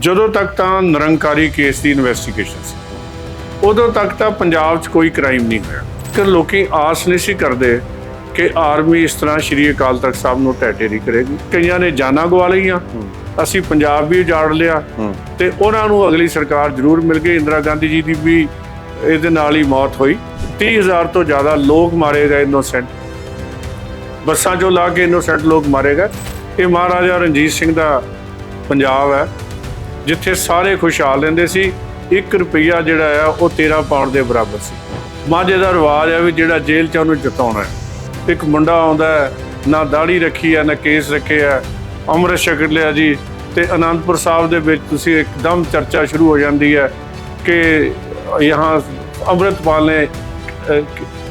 ਜਦੋਂ ਤੱਕ ਤਾਂ ਨਿਰੰਕਾਰੀ ਕੇਸ ਦੀ ਇਨਵੈਸਟੀਗੇਸ਼ਨ ਸੀ। ਉਦੋਂ ਤੱਕ ਤਾਂ ਪੰਜਾਬ 'ਚ ਕੋਈ ਕ੍ਰਾਈਮ ਨਹੀਂ ਹੋਇਆ। ਕਿ ਲੋਕੀ ਆਸ ਨਹੀਂ ਸੀ ਕਰਦੇ ਕਿ ਆਰਮੀ ਇਸ ਤਰ੍ਹਾਂ ਸ਼੍ਰੀ ਅਕਾਲ ਤਖਤ ਸਾਹਿਬ ਨੂੰ ਢਹਿ ਕਰੇਗੀ। ਕਈਆਂ ਨੇ ਜਾਨਾਂ ਗਵਾ ਲਈਆਂ। ਅਸੀਂ ਪੰਜਾਬ ਵੀ ਉਜਾੜ ਲਿਆ। ਤੇ ਉਹਨਾਂ ਨੂੰ ਅਗਲੀ ਸਰਕਾਰ ਜ਼ਰੂਰ ਮਿਲ ਗਈ। ਇੰਦਰਾ ਗਾਂਧੀ ਜੀ ਦੀ ਵੀ ਇਹਦੇ ਨਾਲ ਹੀ ਮੌਤ ਹੋਈ। 30000 ਤੋਂ ਜ਼ਿਆਦਾ ਲੋਕ ਮਾਰੇ ਗਏ ਇਨੋਸੈਂਟ ਬੱਸਾਂ 'ਚੋਂ ਲਾ ਕੇ ਇਨੋਸੈਂਟ ਲੋਕ ਮਾਰੇ ਗਏ। ਇਹ ਮਹਾਰਾਜਾ ਰਣਜੀਤ ਸਿੰਘ ਦਾ ਪੰਜਾਬ ਹੈ। ਜਿੱਥੇ ਸਾਰੇ ਖੁਸ਼ਹਾਲ ਰਹਿੰਦੇ ਸੀ 1 ਰੁਪਈਆ ਜਿਹੜਾ ਆ, ਉਹ 13 ਪਾਉਂਡ ਦੇ ਬਰਾਬਰ ਸੀ। ਮਾਝੇ ਦਾ ਰਿਵਾਜ ਆ ਵੀ ਜਿਹੜਾ ਜੇਲ੍ਹ 'ਚ ਉਹਨੂੰ ਜਿਤਾਉਣਾ ਇੱਕ ਮੁੰਡਾ ਆਉਂਦਾ ਨਾ ਦਾੜੀ ਰੱਖੀ ਹੈ ਨਾ ਕੇਸ ਰੱਖੇ ਹੈ ਅੰਮ੍ਰਿਤ ਛਕ ਲਿਆ ਜੀ, ਤੇ ਅਨੰਦਪੁਰ ਸਾਹਿਬ ਦੇ ਵਿੱਚ ਤੁਸੀਂ ਇੱਕਦਮ ਚਰਚਾ ਸ਼ੁਰੂ ਹੋ ਜਾਂਦੀ ਹੈ ਕਿ ਯਹਾਂ ਅੰਮ੍ਰਿਤਪਾਲ ਨੇ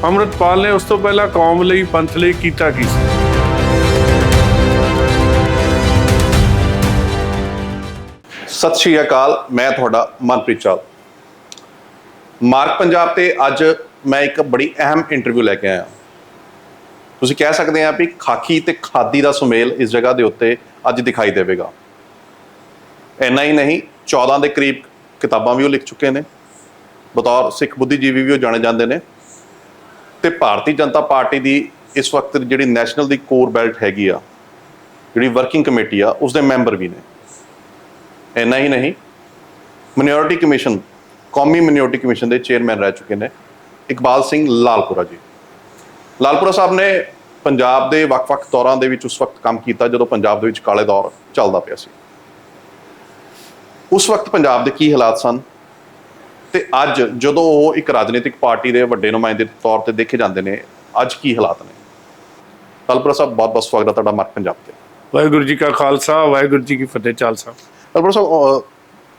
ਅੰਮ੍ਰਿਤਪਾਲ ਨੇ ਉਸ ਤੋਂ ਪਹਿਲਾਂ ਕੌਮ ਲਈ, ਪੰਥ ਲਈ ਕੀਤਾ ਕੀ ਸੀ? ਸਤਿ ਸ਼੍ਰੀ ਅਕਾਲ, ਮੈਂ ਤੁਹਾਡਾ ਮਨਪ੍ਰੀਤ ਚਾਲ ਮਾਰਕ ਪੰਜਾਬ ਤੇ ਅੱਜ ਮੈਂ ਇੱਕ ਬੜੀ ਅਹਿਮ ਇੰਟਰਵਿਊ ਲੈ ਕੇ ਆਇਆ। ਤੁਸੀਂ ਕਹਿ ਸਕਦੇ ਆ ਵੀ ਖਾਕੀ ਤੇ ਖਾਦੀ ਦਾ ਸੁਮੇਲ ਇਸ ਜਗ੍ਹਾ ਦੇ ਉੱਤੇ ਅੱਜ ਦਿਖਾਈ ਦੇਵੇਗਾ। ਇੰਨਾ ਹੀ ਨਹੀਂ 14 ਦੇ ਕਰੀਬ ਕਿਤਾਬਾਂ ਵੀ ਉਹ ਲਿਖ ਚੁੱਕੇ ਨੇ। ਬਤੌਰ ਸਿੱਖ ਬੁੱਧੀਜੀਵੀ ਵੀ ਉਹ ਜਾਣੇ ਜਾਂਦੇ ਨੇ। ਤੇ ਭਾਰਤੀ ਜਨਤਾ ਪਾਰਟੀ ਦੀ ਇਸ ਵਕਤ ਜਿਹੜੀ ਨੈਸ਼ਨਲ ਦੀ ਕੋਰ ਬੈਲਟ ਹੈਗੀ ਆ, ਜਿਹੜੀ ਵਰਕਿੰਗ ਕਮੇਟੀ ਆ ਉਸ ਦੇ ਮੈਂਬਰ ਵੀ ਨੇ। ਇੰਨਾ ਹੀ ਨਹੀਂ। ਮਿਨੋਰਿਟੀ ਕਮਿਸ਼ਨ ਕੌਮੀ ਮਿਨੋਰਿਟੀ ਕਮਿਸ਼ਨ ਦੇ ਚੇਅਰਮੈਨ ਰਹਿ ਚੁੱਕੇ ਨੇ, ਇਕਬਾਲ ਸਿੰਘ ਲਾਲਪੁਰਾ ਜੀ। ਲਾਲਪੁਰਾ ਸਾਹਿਬ ਨੇ ਪੰਜਾਬ ਦੇ ਵੱਖ-ਵੱਖ ਦੌਰਾਂ ਦੇ ਵਿੱਚ ਉਸ ਵਕਤ ਕੰਮ ਕੀਤਾ, ਜਦੋਂ ਪੰਜਾਬ ਦੇ ਵਿੱਚ ਕਾਲੇ ਦੌਰ ਚੱਲਦਾ ਪਿਆ ਸੀ। ਉਸ ਵਕਤ ਪੰਜਾਬ ਦੇ ਕੀ ਹਾਲਾਤ ਸਨ? ਤੇ ਅੱਜ ਜਦੋਂ ਉਹ ਇੱਕ ਰਾਜਨੀਤਿਕ ਪਾਰਟੀ ਦੇ ਵੱਡੇ ਨੁਮਾਇੰਦੇ ਦੇ ਤੌਰ ਤੇ ਦੇਖੇ ਜਾਂਦੇ ਨੇ, ਅੱਜ ਕੀ ਹਾਲਾਤ ਨੇ? ਲਾਲਪੁਰਾ ਸਾਹਿਬ, ਬਹੁਤ-ਬਹੁਤ ਸਵਾਗਤ ਹੈ ਤੁਹਾਡਾ ਮਾਰਕ ਪੰਜਾਬ ਤੇ। ਵਾਹਿਗੁਰੂ ਜੀ ਕਾ ਖਾਲਸਾ, ਵਾਹਿਗੁਰੂ ਜੀ ਕੀ ਫਤਿਹ, ਚਾਲ ਸਾਹਿਬ ਅਲਬਰ ਸਾਹਿਬ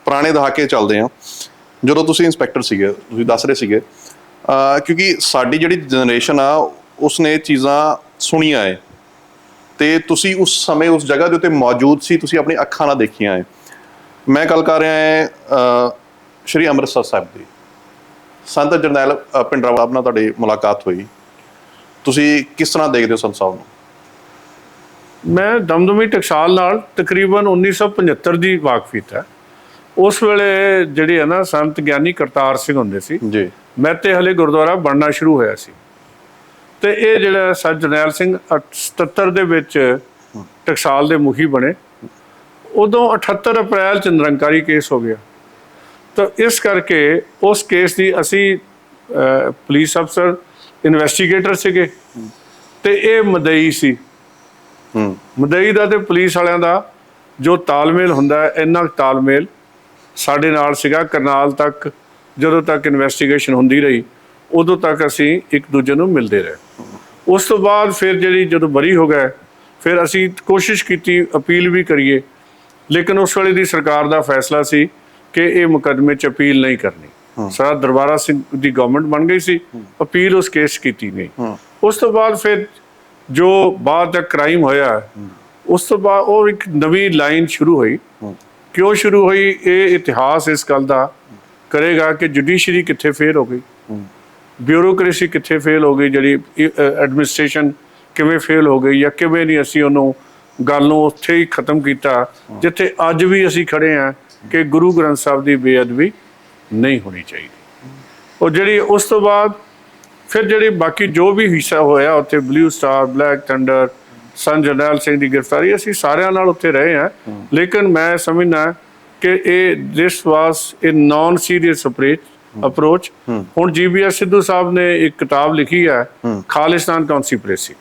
ਪੁਰਾਣੇ ਦਹਾਕੇ ਚੱਲਦੇ ਆ। ਜਦੋਂ ਤੁਸੀਂ ਇੰਸਪੈਕਟਰ ਸੀਗੇ ਤੁਸੀਂ ਦੱਸ ਰਹੇ ਸੀਗੇ ਕਿਉਂਕਿ ਸਾਡੀ ਜਿਹੜੀ ਜਨਰੇਸ਼ਨ ਆ ਉਸਨੇ ਚੀਜ਼ਾਂ ਸੁਣੀਆਂ ਏ। ਤੇ ਤੁਸੀਂ ਉਸ ਸਮੇਂ ਉਸ ਜਗ੍ਹਾ ਦੇ ਉੱਤੇ ਮੌਜੂਦ ਸੀ ਤੁਸੀਂ ਆਪਣੀ ਅੱਖਾਂ ਨਾਲ ਦੇਖੀਆਂ ਏ। ਮੈਂ ਗੱਲ ਕਰ ਰਿਹਾ ਹਾਂ ਸ਼੍ਰੀ ਅੰਮ੍ਰਿਤਸਰ ਸਾਹਿਬ ਦੀ। ਸੰਤ ਜਰਨੈਲ ਅਹ, ਭਿੰਡਰਾਂ ਸਾਹਿਬ ਨਾਲ ਤੁਹਾਡੀ ਮੁਲਾਕਾਤ ਹੋਈ। ਤੁਸੀਂ ਕਿਸ ਤਰ੍ਹਾਂ ਦੇਖਦੇ ਹੋ ਸੰਤ ਸਾਹਿਬ ਨੂੰ? ਮੈਂ ਦਮਦਮੀ ਟਕਸਾਲ ਨਾਲ ਤਕਰੀਬਨ 1975 ਦੀ ਵਾਕਫੀਤ ਹੈ। ਉਸ ਵੇਲੇ ਜਿਹੜੇ ਹੈ ਨਾ ਸੰਤ ਗਿਆਨੀ ਕਰਤਾਰ ਸਿੰਘ ਹੁੰਦੇ ਸੀ ਜੀ। ਮੈਂ ਤੇ ਹਲੇ ਗੁਰਦੁਆਰਾ ਬਣਨਾ ਸ਼ੁਰੂ ਹੋਇਆ ਸੀ। ਤੇ ਇਹ ਜਿਹੜਾ ਸਰ ਜਰਨੈਲ ਸਿੰਘ 77 ਦੇ ਵਿੱਚ ਟਕਸਾਲ ਦੇ ਮੁਖੀ ਬਣੇ। ਉਦੋਂ 78 ਅਪ੍ਰੈਲ ਚ ਨਿਰੰਕਾਰੀ ਕੇਸ ਹੋ ਗਿਆ। ਤਾਂ ਇਸ ਕਰਕੇ ਉਸ ਕੇਸ ਦੀ ਅਸੀਂ ਪੁਲਿਸ ਅਫਸਰ ਇਨਵੈਸਟੀਗੇਟਰ ਸੀਗੇ। ਤੇ ਇਹ ਮਦਈ ਸੀ। ਮਦਈ ਦਾ ਤੇ ਪੁਲਿਸ ਵਾਲਿਆਂ ਦਾ ਜੋ ਤਾਲਮੇਲ ਹੁੰਦਾ ਹੈ ਇੰਨਾ ਤਾਲਮੇਲ ਸਾਡੇ ਨਾਲ ਸੀਗਾ। ਕਰਨਾਲ ਤੱਕ ਜਦੋਂ ਤੱਕ ਇਨਵੈਸਟੀਗੇਸ਼ਨ ਹੁੰਦੀ ਰਹੀ ਉਦੋਂ ਤੱਕ ਅਸੀਂ ਇੱਕ ਦੂਜੇ ਨੂੰ ਮਿਲਦੇ ਰਹੇ। ਉਸ ਤੋਂ ਬਾਅਦ ਫਿਰ ਜਿਹੜੀ ਜਦੋਂ ਬਰੀ ਹੋ ਗਏ ਫਿਰ ਅਸੀਂ ਕੋਸ਼ਿਸ਼ ਕੀਤੀ ਅਪੀਲ ਵੀ ਕਰੀਏ। ਲੇਕਿਨ ਉਸ ਵੇਲੇ ਦੀ ਸਰਕਾਰ ਦਾ ਫੈਸਲਾ ਸੀ ਕਿ ਇਹ ਮੁਕੱਦਮੇ 'ਚ ਅਪੀਲ ਨਹੀਂ ਕਰਨੀ। ਸਾਰਾ ਦਰਬਾਰਾ ਸਿੰਘ ਦੀ ਗਵਰਨਮੈਂਟ ਬਣ ਗਈ ਸੀ। ਅਪੀਲ ਉਸ ਕੇਸ ਕੀਤੀ ਨਹੀਂ। ਉਸ ਤੋਂ ਬਾਅਦ ਫਿਰ ਜੋ ਬਾਅਦ ਦਾ ਕ੍ਰਾਈਮ ਹੋਇਆ ਉਸ ਤੋਂ ਬਾਅਦ ਉਹ ਇੱਕ ਨਵੀਂ ਲਾਈਨ ਸ਼ੁਰੂ ਹੋਈ। ਕਿਉਂ ਸ਼ੁਰੂ ਹੋਈ? ਇਹ ਇਤਿਹਾਸ ਇਸ ਗੱਲ ਦਾ ਕਰੇਗਾ ਕਿ ਜੁਡੀਸ਼ਰੀ ਕਿੱਥੇ ਫੇਲ ਹੋ ਗਈ। ਬਿਊਰੋਕ੍ਰੇਸੀ ਕਿੱਥੇ ਫੇਲ ਹੋ ਗਈ ਜਿਹੜੀ ਐਡਮਿਨਿਸਟ੍ਰੇਸ਼ਨ ਕਿਵੇਂ ਫੇਲ ਹੋ ਗਈ ਜਾਂ ਕਿਵੇਂ ਨਹੀਂ ਅਸੀਂ ਉਹਨੂੰ ਗੱਲ ਨੂੰ ਉੱਥੇ ਹੀ ਖਤਮ ਕੀਤਾ ਜਿੱਥੇ ਅੱਜ ਵੀ ਅਸੀਂ ਖੜੇ ਆ ਕਿ ਗੁਰੂ ਗ੍ਰੰਥ ਸਾਹਿਬ ਦੀ ਬੇਅਦਬੀ ਨਹੀਂ ਹੋਣੀ ਚਾਹੀਦੀ। ਉਹ ਜਿਹੜੀ ਉਸ ਤੋਂ ਬਾਅਦ ਫਿਰ ਜਿਹੜੀ ਬਾਕੀ ਜੋ ਵੀ ਹਿੱਸਾ ਹੋਇਆ ਉੱਥੇ blue star black thunder Jarnail Singh ਦੀ ਗ੍ਰਿਫਤਾਰੀ ਅਸੀਂ ਸਾਰਿਆਂ ਨਾਲ ਉੱਥੇ ਰਹੇ ਹਾਂ। ਲੇਕਿਨ ਮੈਂ ਸਮਝਦਾ ਕਿ ਇਹ ਦਿਸ ਵਾਸ ਇਹ ਨਾਨ ਸੀਰੀਅਸ ਅਪਰੋਚ ਅਪਰੋਚ ਹੁਣ ਜੀਬੀਐਸ ਸਿੱਧੂ ਸਾਹਿਬ ਨੇ ਇੱਕ ਕਿਤਾਬ ਲਿਖੀ ਹੈ ਖਾਲਿਸਤਾਨ ਕੌਨਸਪੀਰੇਸੀ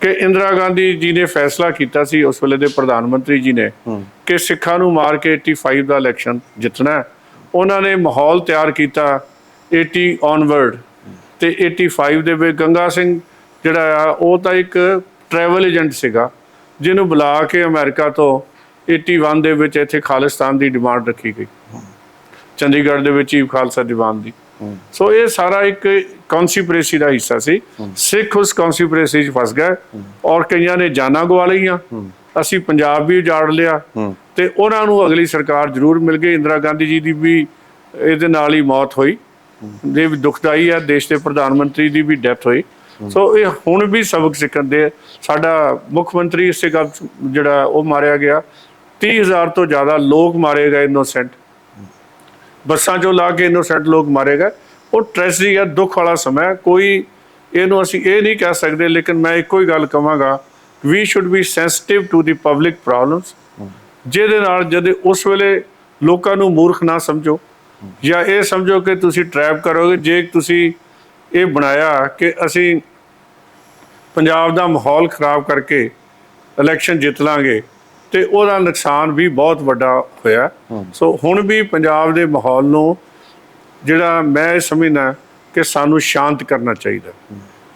ਕਿ ਇੰਦਰਾ ਗਾਂਧੀ ਜੀ ਨੇ ਫੈਸਲਾ ਕੀਤਾ ਸੀ ਉਸ ਵੇਲੇ ਦੇ ਪ੍ਰਧਾਨ ਮੰਤਰੀ ਜੀ ਨੇ ਕਿ ਸਿੱਖਾਂ ਨੂੰ ਮਾਰ ਕੇ 85 ਦਾ ਇਲੈਕਸ਼ਨ ਜਿੱਤਣਾ। ਉਹਨਾਂ ਨੇ ਮਾਹੌਲ ਤਿਆਰ ਕੀਤਾ 80 ਔਨਵਰਡ ਤੇ 85 ਦੇ ਵਿੱਚ ਗੰਗਾ ਸਿੰਘ ਜਿਹੜਾ ਆ, ਉਹ ਤਾਂ ਇੱਕ ਟਰੈਵਲ ਏਜੰਟ ਸੀਗਾ, ਜਿਹਨੂੰ ਬੁਲਾ ਕੇ ਅਮਰੀਕਾ ਤੋਂ 81 ਦੇ ਵਿੱਚ ਇੱਥੇ ਖਾਲਿਸਤਾਨ ਦੀ ਡਿਮਾਂਡ ਰੱਖੀ ਗਈ। ਚੰਡੀਗੜ੍ਹ ਦੇ ਵਿੱਚ ਚੀਫ਼ ਖਾਲਸਾ ਦੀਵਾਨ ਦੀ। ਸੋ ਇਹ ਸਾਰਾ ਇੱਕ ਕਨਸਪੀਰੇਸੀ ਦਾ ਹਿੱਸਾ ਸੀ। ਸਿੱਖ ਉਸ ਕਨਸਪੀਰੇਸੀ 'ਚ ਫਸ ਗਏ ਔਰ ਕਈਆਂ ਨੇ ਜਾਨਾਂ ਗਵਾ ਲਈਆਂ। ਅਸੀਂ ਪੰਜਾਬ ਵੀ ਉਜਾੜ ਲਿਆ ਤੇ ਉਹਨਾਂ ਨੂੰ ਅਗਲੀ ਸਰਕਾਰ ਜ਼ਰੂਰ ਮਿਲ ਗਈ। ਇੰਦਰਾ ਗਾਂਧੀ ਜੀ ਦੀ ਵੀ ਇਹਦੇ ਨਾਲ ਹੀ ਮੌਤ ਹੋਈ। ਇਹ ਵੀ ਦੁਖਦਾਈ ਹੈ ਦੇਸ਼ ਦੇ ਪ੍ਰਧਾਨ ਮੰਤਰੀ ਦੀ ਵੀ ਡੈਥ ਹੋਈ। ਸੋ ਇਹ ਹੁਣ ਵੀ ਸਬਕ ਸਿੱਖਣ ਦੇ ਸਾਡਾ ਮੁੱਖ ਮੰਤਰੀ ਇਸੇ ਗੱਲ ਜਿਹੜਾ ਉਹ ਮਾਰਿਆ ਗਿਆ। 30000 ਤੋਂ ਜ਼ਿਆਦਾ ਲੋਕ ਮਾਰੇ ਗਏ ਇਨੋਸੈਂਟ ਬੱਸਾਂ 'ਚੋਂ ਲਾ ਕੇ ਇਨੋਸੈਂਟ ਲੋਕ ਮਾਰੇ ਗਏ। ਉਹ ਟ੍ਰੈਜਡੀ ਹੈ ਦੁੱਖ ਵਾਲਾ ਸਮਾਂ ਕੋਈ ਇਹਨੂੰ ਅਸੀਂ ਇਹ ਨਹੀਂ ਕਹਿ ਸਕਦੇ, ਲੇਕਿਨ ਮੈਂ ਇੱਕੋ ਹੀ ਗੱਲ ਕਵਾਂਗਾ। We should be sensitive to the public problems ਜਿਹਦੇ ਨਾਲ ਜਦ ਉਸ ਵੇਲੇ ਲੋਕਾਂ ਨੂੰ ਮੂਰਖ ਨਾ ਸਮਝੋ। ਜਾਂ ਇਹ ਸਮਝੋ ਕਿ ਤੁਸੀਂ ਟਰੈਪ ਕਰੋਗੇ ਜੇ ਤੁਸੀਂ ਇਹ ਬਣਾਇਆ ਕਿ ਅਸੀਂ ਪੰਜਾਬ ਦਾ ਮਾਹੌਲ ਖਰਾਬ ਕਰਕੇ ਇਲੈਕਸ਼ਨ ਜਿੱਤ ਲਾਂਗੇ ਤੇ ਉਹਦਾ ਨੁਕਸਾਨ ਵੀ ਬਹੁਤ ਵੱਡਾ ਹੋਇਆ। ਸੋ ਹੁਣ ਵੀ ਪੰਜਾਬ ਦੇ ਮਾਹੌਲ ਨੂੰ ਜਿਹੜਾ ਮੈਂ ਇਹ ਸਮਝਦਾ ਕਿ ਸਾਨੂੰ ਸ਼ਾਂਤ ਕਰਨਾ ਚਾਹੀਦਾ।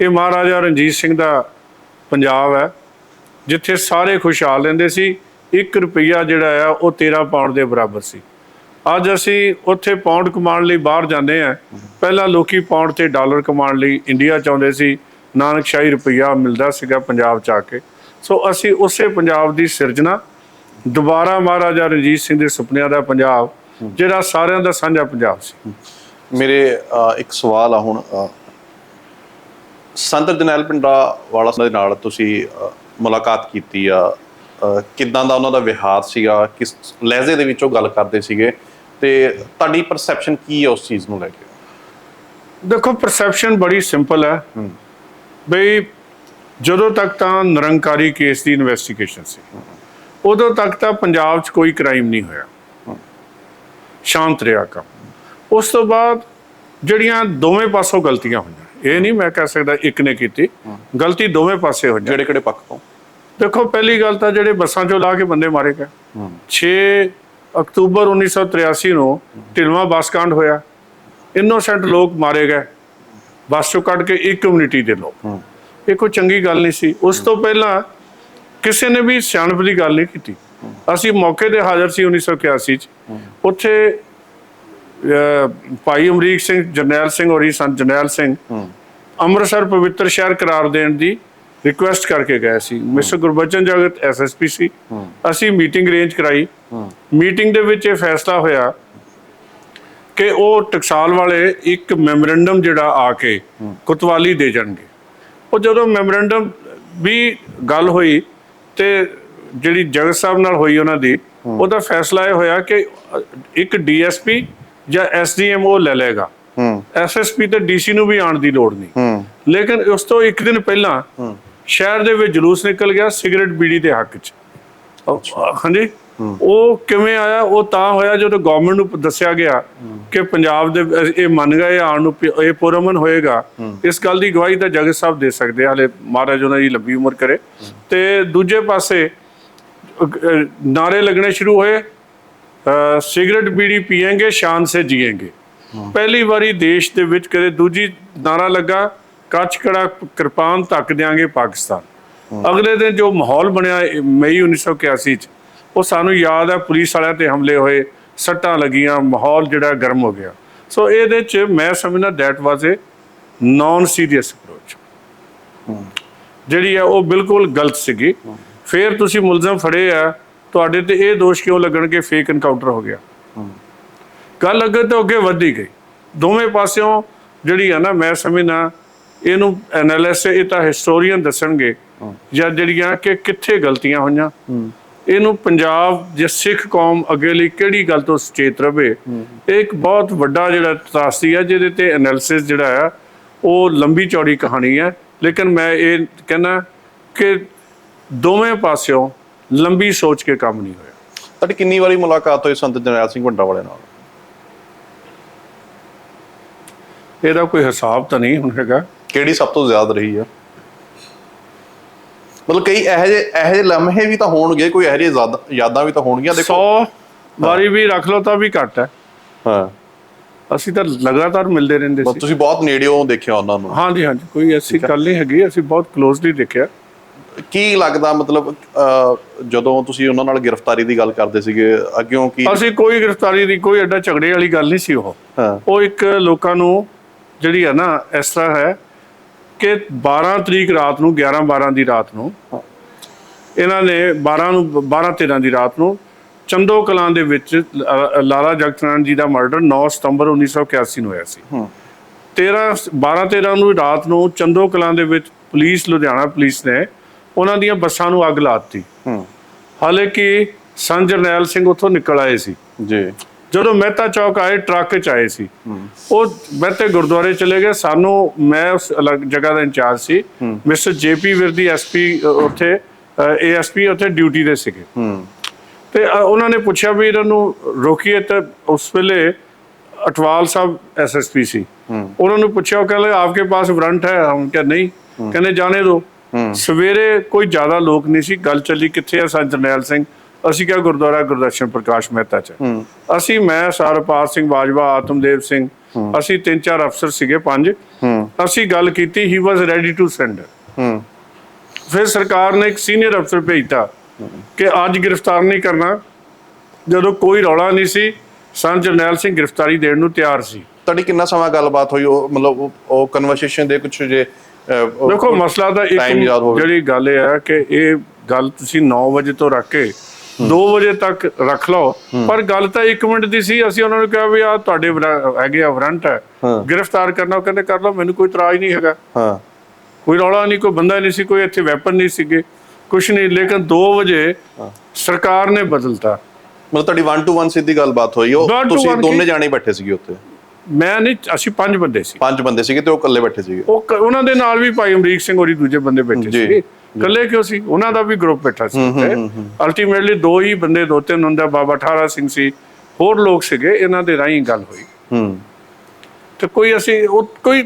ਇਹ ਮਹਾਰਾਜਾ ਰਣਜੀਤ ਸਿੰਘ ਦਾ ਪੰਜਾਬ ਹੈ ਜਿੱਥੇ ਸਾਰੇ ਖੁਸ਼ਹਾਲ ਰਹਿੰਦੇ ਸੀ 1 ਰੁਪਈਆ ਜਿਹੜਾ ਆ ਉਹ 13 ਪਾਉਂਡ ਦੇ ਬਰਾਬਰ ਸੀ। ਅੱਜ ਅਸੀਂ ਉੱਥੇ ਪਾਉਂਡ ਕਮਾਉਣ ਲਈ ਬਾਹਰ ਜਾਂਦੇ ਆ ਪਹਿਲਾਂ ਲੋਕੀ ਪਾਉਂਡ ਤੇ ਡਾਲਰ ਕਮਾਉਣ ਲਈ ਇੰਡੀਆ ਚ ਆਉਂਦੇ ਸੀ। ਨਾਨਕਸ਼ਾਹੀ ਰੁਪਈਆ ਮਿਲਦਾ ਸੀਗਾ ਪੰਜਾਬ ਚ ਆ ਕੇ। ਸੋ ਅਸੀਂ ਉਸੇ ਪੰਜਾਬ ਦੀ ਸਿਰਜਣਾ। ਦੁਬਾਰਾ ਮਹਾਰਾਜਾ ਰਣਜੀਤ ਸਿੰਘ ਦੇ ਸੁਪਨਿਆਂ ਦਾ ਪੰਜਾਬ ਜਿਹੜਾ ਸਾਰਿਆਂ ਦਾ ਸਾਂਝਾ ਪੰਜਾਬ ਸੀ। ਮੇਰੇ ਇੱਕ ਸਵਾਲ ਆ ਹੁਣ ਅ, ਸੰਤ ਜਰਨੈਲ ਪਿੰਡਾ ਵਾਲਾ ਦੇ ਨਾਲ ਤੁਸੀਂ ਮੁਲਾਕਾਤ ਕੀਤੀ ਆ। ਕਿੱਦਾਂ ਦਾ ਉਹਨਾਂ ਦਾ ਵਿਹਾਰ ਸੀਗਾ? ਕਿਸ ਲਹਿਜ਼ੇ ਦੇ ਵਿੱਚ ਉਹ ਗੱਲ ਕਰਦੇ ਸੀਗੇ? ਤੇ ਤੁਹਾਡੀ ਪਰਸੈਪਸ਼ਨ ਕੀ ਹੈ ਉਸ ਚੀਜ਼ ਨੂੰ ਲੈ ਕੇ? ਦੇਖੋ ਪਰਸੈਪਸ਼ਨ ਬੜੀ ਸਿੰਪਲ ਹੈ। ਬਈ ਜਦੋਂ ਤੱਕ ਤਾਂ ਨਿਰੰਕਾਰੀ ਕੇਸ ਦੀ ਇਨਵੈਸਟੀਗੇਸ਼ਨ ਸੀ ਉਦੋਂ ਤੱਕ ਤਾਂ ਪੰਜਾਬ 'ਚ ਕੋਈ ਕ੍ਰਾਈਮ ਨਹੀਂ ਹੋਇਆ। ਸ਼ਾਂਤ ਰਿਹਾ ਕੰਮ। ਉਸ ਤੋਂ ਬਾਅਦ ਜਿਹੜੀਆਂ ਦੋਵੇਂ ਪਾਸੋਂ ਗਲਤੀਆਂ ਹੋਈਆਂ ਇਹ ਨਹੀਂ ਮੈਂ ਕਹਿ ਸਕਦਾ ਇੱਕ ਨੇ ਕੀਤੀ ਗਲਤੀ ਦੋਵੇਂ ਪਾਸੇ ਹੋਈਆਂ। ਜਿਹੜੇ ਕਿਹੜੇ ਪੱਖ ਤੋਂ? ਦੇਖੋ ਪਹਿਲੀ ਗੱਲ ਤਾਂ ਜਿਹੜੇ ਬੱਸਾਂ 'ਚੋਂ ਲਾ ਕੇ ਬੰਦੇ ਮਾਰੇ ਗਏ। 6 ਅਕਤੂਬਰ 1983 ਨੂੰ ਢਿਲਵਾਂ ਬੱਸ ਕਾਂਡ ਹੋਇਆ। ਇਨੋਸੈਂਟ ਲੋਕ ਮਾਰੇ ਗਏ। ਬੱਸ ਚੋਂ ਕੱਢ ਕੇ ਇੱਕ ਕਮਿਊਨਿਟੀ ਦੇ ਲੋਕ। ਇਹ ਕੋਈ ਚੰਗੀ ਗੱਲ ਨਹੀਂ ਸੀ। ਉਸ ਤੋਂ ਪਹਿਲਾਂ ਕਿਸੇ ਨੇ ਵੀ ਸਿਆਣਪ ਦੀ ਗੱਲ ਨਹੀਂ ਕੀਤੀ। ਅਸੀਂ ਮੌਕੇ ਤੇ ਹਾਜ਼ਰ ਸੀ 1981 ਚ। ਉੱਥੇ ਭਾਈ ਅਮਰੀਕ ਸਿੰਘ ਜਰਨੈਲ ਸਿੰਘ ਔਰ ਸੰਤ ਜਰਨੈਲ ਸਿੰਘ ਅੰਮ੍ਰਿਤਸਰ ਪਵਿੱਤਰ ਸ਼ਹਿਰ ਕਰਾਰ ਦੇਣ ਦੀ ਰਿਕੁਐਸਟ ਕਰਕੇ ਗਏ ਸੀ। ਮਿਸਟਰ ਗੁਰਬਚਨ ਜਗਤ ਐਸਐਸਪੀ ਸੀ ਅਸੀਂ ਮੀਟਿੰਗ ਅਰੇਂਜ ਕਰਾਈ। ਮੀਟਿੰਗ ਦੇ ਵਿੱਚ ਇਹ ਫੈਸਲਾ ਹੋਇਆ ਕਿ ਉਹ ਟਕਸਾਲ ਵਾਲੇ ਇੱਕ ਮੈਮੋਰੈਂਡਮ ਜਿਹੜਾ ਆ ਕੇ ਕੁਤਵਾਲੀ ਦੇ ਜਾਣਗੇ। ਉਹ ਜਦੋਂ ਮੈਮੋਰੈਂਡਮ ਵੀ ਗੱਲ ਹੋਈ ਤੇ ਜਿਹੜੀ ਜਗਤ ਸਾਹਿਬ ਨਾਲ ਹੋਈ ਉਹਨਾਂ ਦੀ ਉਹਦਾ ਫੈਸਲਾ ਇਹ ਹੋਇਆ ਕਿ ਇੱਕ ਡੀਐਸਪੀ ਜਾਂ ਐਸਡੀਐਮ ਉਹ ਲੈ ਲਏਗਾ। ਹੂੰ। ਐਸਐਸਪੀ ਤੇ ਡੀਸੀ ਨੂੰ ਵੀ ਆਉਣ ਦੀ ਲੋੜ ਨਹੀਂ। ਲੇਕਿਨ ਉਸ ਤੋਂ ਇੱਕ ਦਿਨ ਪਹਿਲਾਂ ਸ਼ਹਿਰ ਦੇ ਵਿੱਚ ਜਲੂਸ ਨਿਕਲ ਗਿਆ ਸਿਗਰਟ ਬੀੜੀ ਦੇ ਹੱਕ 'ਚ। ਹਾਂਜੀ? ਉਹ ਕਿਵੇਂ ਆਇਆ? ਉਹ ਤਾਂ ਹੋਇਆ ਜਦੋਂ ਗਵਰਨਮੈਂਟ ਨੂੰ ਦੱਸਿਆ ਗਿਆ ਕਿ ਪੰਜਾਬ ਦੇ ਇਹ ਮੰਨ ਗਏ ਆਉਣ ਨੂੰ ਇਹ ਪੁਰਮਨ ਹੋਏਗਾ। ਇਸ ਗੱਲ ਦੀ ਗਵਾਹੀ ਤਾਂ ਜਗਤ ਸਾਹਿਬ ਦੇ ਸਕਦੇ ਹਲੇ ਮਹਾਰਾਜ ਉਹਨਾਂ ਦੀ ਲੰਬੀ ਉਮਰ ਕਰੇ। ਤੇ ਦੂਜੇ ਪਾਸੇ ਨਾਰੇ ਲੱਗਣੇ ਸ਼ੁਰੂ ਹੋਏ। ਸਿਗਰਟ ਬੀੜੀ ਪੀਏਂਗੇ ਸ਼ਾਨ ਸੇ ਜੀਏਂਗੇ। ਪਹਿਲੀ ਵਾਰੀ ਦੇਸ਼ ਦੇ ਵਿੱਚ ਕਦੇ ਦੂਜੀ ਨਾਰਾ ਲੱਗਾ। ਕੜਾ ਕਿਰਪਾਨ ਧੱਕ ਦਿਆਂਗੇ ਪਾਕਿਸਤਾਨ। ਅਗਲੇ ਦਿਨ ਜੋ ਮਾਹੌਲ ਬਣਿਆ ਇਹ ਮਈ 1981 ਚ, ਉਹ ਸਾਨੂੰ ਯਾਦ ਹੈ ਪੁਲਿਸ ਵਾਲਿਆਂ ਤੇ ਹਮਲੇ ਹੋਏ, ਸੱਟਾਂ ਲੱਗੀਆਂ, ਮਾਹੌਲ ਜਿਹੜਾ ਗਰਮ ਹੋ ਗਿਆ। ਸੋ ਇਹਦੇ ਚ ਮੈਂ ਸਮਝਦਾ that was a non serious approach ਜਿਹੜੀ ਹੈ ਉਹ ਬਿਲਕੁਲ ਗਲਤ ਸੀਗੀ। ਫਿਰ ਤੁਸੀਂ ਮੁਲਜ਼ਮ ਫੜੇ ਆ, ਤੁਹਾਡੇ ਤੇ ਇਹ ਦੋਸ਼ ਕਿਉਂ ਲੱਗਣਗੇ? ਫੇਕ ਇਨਕਾਊਂਟਰ ਹੋ ਗਿਆ। ਗੱਲ ਅੱਗੇ ਤੋਂ ਅੱਗੇ ਵਧਦੀ ਗਈ। ਦੋਵੇਂ ਪਾਸਿਓਂ ਜਿਹੜੀ ਆ ਨਾ, ਮੈਂ ਸਮਝਣਾ ਇਹਨੂੰ ਐਨਾਲਿਸਿਸ ਇਹ ਤਾਂ ਹਿਸਟੋਰੀਅਨ ਦੱਸਣਗੇ। ਜਾਂ ਜਿਹੜੀਆਂ ਕਿ ਕਿੱਥੇ ਗਲਤੀਆਂ ਹੋਈਆਂ। ਇਹਨੂੰ ਪੰਜਾਬ ਜੇ ਸਿੱਖ ਕੌਮ ਅੱਗੇ ਲਈ ਕਿਹੜੀ ਗੱਲ ਤੋਂ ਸੁਚੇਤ ਰਵੇ? ਇਹ ਇੱਕ ਬਹੁਤ ਵੱਡਾ ਜਿਹੜਾ ਤਰਾਸਦੀ ਹੈ ਜਿਹਦੇ ਤੇ ਐਨਾਲਿਸਿਸ ਜਿਹੜਾ ਹੈ ਉਹ ਲੰਬੀ ਚੌੜੀ ਕਹਾਣੀ ਹੈ ਲੇਕਿਨ ਮੈਂ ਇਹ ਕਹਿੰਦਾ ਕਿ ਦੋਵੇਂ ਪਾਸਿਓਂ ਲੰਬੀ ਸੋਚ ਕੇ ਕੰਮ ਨਹੀਂ ਹੋਇਆ। ਤੁਹਾਡੀ ਕਿੰਨੀ ਵਾਰੀ ਮੁਲਾਕਾਤ ਹੋਈ ਸੰਤ ਜਰਨੈਲ ਸਿੰਘ ਭਿੰਡਰਾ ਵਾਲੇ ਨਾਲ? ਇਹਦਾ ਕੋਈ ਹਿਸਾਬ ਤਾਂ ਨਹੀਂ ਹੁਣ ਹੈਗਾ। ਕਿਹੜੀ ਸਭ ਤੋਂ ਜ਼ਿਆਦਾ ਰਹੀ ਆ? ਮਤਲਬ ਕਈ ਇਹੋ ਜਿਹੇ ਇਹੋ ਜਿਹੇ ਲਮਹੇ ਵੀ ਤਾਂ ਹੋਣਗੇ ਕੋਈ ਇਹੋ ਜਿਹੇ ਯਾਦ- ਯਾਦਾਂ ਵੀ ਤਾਂ ਹੋਣਗੀਆਂ ਦੇਖੋ। 100 ਵਾਰੀ ਵੀ ਰੱਖ ਲਓ ਤਾਂ ਵੀ ਘੱਟ ਹੈ। ਹਾਂ। ਅਸੀਂ ਤਾਂ ਲਗਾਤਾਰ ਮਿਲਦੇ ਰਹਿੰਦੇ ਬਸ ਸੀ। ਤੁਸੀਂ ਬਹੁਤ ਨੇੜਿਓਂ ਦੇਖਿਆ ਉਹਨਾਂ ਨੂੰ। ਹਾਂਜੀ ਹਾਂਜੀ ਕੋਈ ਐਸੀ ਗੱਲ ਨਹੀਂ ਹੈਗੀ ਅਸੀਂ ਬਹੁਤ ਕਲੋਜ਼ਲੀ ਦੇਖਿਆ। ਕੀ ਲੱਗਦਾ ਮਤਲਬ ਅਹ, ਜਦੋਂ ਤੁਸੀਂ ਉਹਨਾਂ ਨਾਲ ਗ੍ਰਿਫਤਾਰੀ ਦੀ ਗੱਲ ਕਰਦੇ ਸੀਗੇ ਅੱਗਿਓਂ ਕੀ ਅਸੀਂ ਕੋਈ ਗ੍ਰਿਫਤਾਰੀ ਦੀ ਕੋਈ ਐਡਾ ਝਗੜੇ ਵਾਲੀ ਗੱਲ ਨਹੀਂ ਸੀ ਉਹ। ਹਾਂ। ਉਹ ਇੱਕ ਲੋਕਾਂ ਨੂੰ ਜਿਹੜੀ ਹੈ ਨਾ ਇਸ ਤਰ੍ਹਾਂ ਹੈ ਕਿ 12 ਤਰੀਕ ਰਾਤ ਨੂੰ 11 12 ਦੀ ਰਾਤ ਨੂੰ ਇਹਨਾਂ ਨੇ 12 ਨੂੰ 12 13 ਦੀ ਰਾਤ ਨੂੰ ਚੰਦੋ ਕਲਾਂ ਦੇ ਵਿੱਚ ਲਾਲਾ ਜਗਤ ਜੀ ਦਾ ਮਰਡਰ 9 ਸਤੰਬਰ 1981 ਨੂੰ ਹੋਇਆ ਸੀ। ਹੂੰ। 13 12 13 ਨੂੰ ਰਾਤ ਨੂੰ ਚੰਦੋ ਕਲਾਂ ਦੇ ਵਿੱਚ ਪੁਲਿਸ ਲੁਧਿਆਣਾ ਪੁਲਿਸ ਨੇ ਉਹਨਾਂ ਦੀਆਂ ਬੱਸਾਂ ਨੂੰ ਅੱਗ ਲਾ ਦਿੱਤੀ। ਹੂੰ। ਹਾਲਾਂਕਿ ਸੰਤ ਜਰਨੈਲ ਸਿੰਘ ਉੱਥੋਂ ਨਿਕਲ ਆਏ ਸੀ। ਜੀ। ਜਦੋਂ ਮਹਿਤਾ ਚੌਕ ਆਏ ਟਰੱਕ 'ਚ ਆਏ ਸੀ। ਉਹ ਮਹਿਤੇ ਗੁਰਦੁਆਰੇ ਚਲੇ ਗਏ। ਸਾਨੂੰ ਮੈਂ ਉਸ ਅਲੱਗ ਜਗ੍ਹਾ ਦਾ ਇੰਚਾਰਜ ਸੀ। ਮਿਸਟਰ ਜੇਪੀ ਵਿਰਦੀ ਐਸਪੀ ਉੱਥੇ ਏਐਸਪੀ ਉੱਥੇ ਡਿਊਟੀ ਦੇ ਸੀਗੇ। ਤੇ ਉਹਨਾਂ ਨੇ ਪੁੱਛਿਆ ਵੀ ਇਹਨਾਂ ਨੂੰ ਰੋਕੀਏ ਤਾਂ ਉਸ ਵੇਲੇ ਅਟਵਾਲ ਸਾਹਿਬ ਐਸਐਸਪੀ ਸੀ। ਉਹਨਾਂ ਨੂੰ ਪੁੱਛਿਆ ਉਹ ਕਹਿੰਦੇ ਆਪਕੇ ਪਾਸ ਵਾਰੰਟ ਹੈ? ਹਮ ਕਿਹਾ ਨਹੀਂ। ਕਹਿੰਦੇ ਜਾਣੇ ਦੋ। ਸਵੇਰੇ ਕੋਈ ਜ਼ਿਆਦਾ ਲੋਕ ਨਹੀਂ ਸੀ। ਗੱਲ ਚੱਲੀ ਕਿੱਥੇ ਆ ਸੰਤ ਜਰਨੈਲ ਸਿੰਘ? ਅਸੀਂ ਕਿਹਾ ਗੁਰਦੁਆਰਾ ਗੁਰਦਰਸ਼ਨ ਪ੍ਰਕਾਸ਼ ਮਹਿਤਾ ਚ ਅਸੀਂ ਮੈਂ ਸਰਪਾਲ ਸਿੰਘ ਬਾਜਵਾ ਆਤਮਦੇਵ ਸਿੰਘ ਅਸੀਂ ਤਿੰਨ ਚਾਰ ਅਫਸਰ ਸੀਗੇ ਪੰਜ। ਅਸੀਂ ਗੱਲ ਕੀਤੀ he was ready to send ਫਿਰ ਸਰਕਾਰ ਨੇ ਇੱਕ ਸੀਨੀਅਰ ਅਫਸਰ ਭੇਜਤਾ ਕਿ ਅੱਜ ਗ੍ਰਿਫਤਾਰ ਨਹੀਂ ਕਰਨਾ। ਜਦੋਂ ਕੋਈ ਰੌਲਾ ਨਹੀਂ ਸੀ ਸੰਤ ਜਰਨੈਲ ਸਿੰਘ ਗ੍ਰਿਫਤਾਰੀ ਦੇਣ ਨੂੰ ਤਿਆਰ ਸੀ। ਤੁਹਾਡੀ ਕਿੰਨਾ ਸਮਾਂ ਗੱਲਬਾਤ ਹੋਈ? ਉਹ ਮਤਲਬ ਉਹ- ਕਨਵਰਸੇਸ਼ਨ ਦੇ ਕੁਝ ਜੇ ਦੇਖੋ ਮਸਲਾ ਤਾਂ ਇੱਕ। ਜਿਹੜੀ ਗੱਲ ਇਹ ਹੈ ਕਿ ਇਹ ਗੱਲ ਤੁਸੀਂ 9 ਵਜੇ ਤੋਂ ਰੱਖ ਕੇ 2 ਵਜੇ ਤੱਕ ਰੱਖ ਲਓ। ਪਰ ਗੱਲ ਤਾਂ 1 ਮਿੰਟ ਦੀ ਸੀ। ਅਸੀਂ ਉਹਨਾਂ ਨੂੰ ਕਿਹਾ ਵੀ ਆ ਤੁਹਾਡੇ ਹੈਗੇ ਆ ਵਾਰੰਟ ਹੈ। ਗ੍ਰਿਫਤਾਰ ਕਰਨਾ। ਉਹ ਕਹਿੰਦੇ ਕਰ ਲਓ ਮੈਨੂੰ ਕੋਈ ਇਤਰਾਜ਼ ਨਹੀਂ ਹੈਗਾ। ਹਾਂ। ਕੋਈ ਰੌਲਾ ਨਹੀਂ ਕੋਈ ਬੰਦਾ ਨਹੀਂ ਸੀ ਕੋਈ ਇੱਥੇ ਵੈਪਨ ਨਹੀਂ ਸੀਗੇ। ਕੁਛ ਨਹੀਂ। ਲੇਕਿਨ 2 ਵਜੇ ਸਰਕਾਰ ਨੇ ਬਦਲਤਾ। ਮਤਲਬ ਤੁਹਾਡੀ 1 ਟੂ 1 ਸਿੱਧੀ ਗੱਲਬਾਤ ਹੋਈ। ਉਹ ਤੁਸੀਂ ਦੋਨੇ? ਜਾਣੇ ਬੈਠੇ ਸੀਗੇ ਉੱਥੇ? ਮੈਂ ਨਹੀਂ ਅਸੀਂ ਪੰਜ ਬੰਦੇ ਸੀ। ਪੰਜ ਬੰਦੇ ਸੀਗੇ ਤੇ ਉਹ ਇਕੱਲੇ ਬੈਠੇ ਸੀਗੇ। ਉਹ ਉਹਨਾਂ ਦੇ ਨਾਲ ਵੀ ਭਾਈ ਅਮਰੀਕ ਸਿੰਘ ਹੋਰੀ ਦੂਜੇ ਬੰਦੇ ਬੈਠੇ ਜੀ। ਇਕੱਲੇ ਕਿਉਂ ਸੀ? ਉਹਨਾਂ ਦਾ ਵੀ ਗਰੁੱਪ ਬੈਠਾ ਸੀ ਅਲਟੀਮੇਟਲੀ ਦੋ ਹੀ ਬੰਦੇ ਦੋ ਤਿੰਨ ਹੁੰਦਾ ਬਾਬਾ ਠਾਰਾ ਸਿੰਘ ਸੀ ਹੋਰ ਲੋਕ ਸੀਗੇ ਇਹਨਾਂ ਦੇ ਰਾਹੀਂ ਗੱਲ ਹੋਈ। ਹੂੰ। ਤੇ ਕੋਈ ਅਸੀਂ ਉਹ ਕੋਈ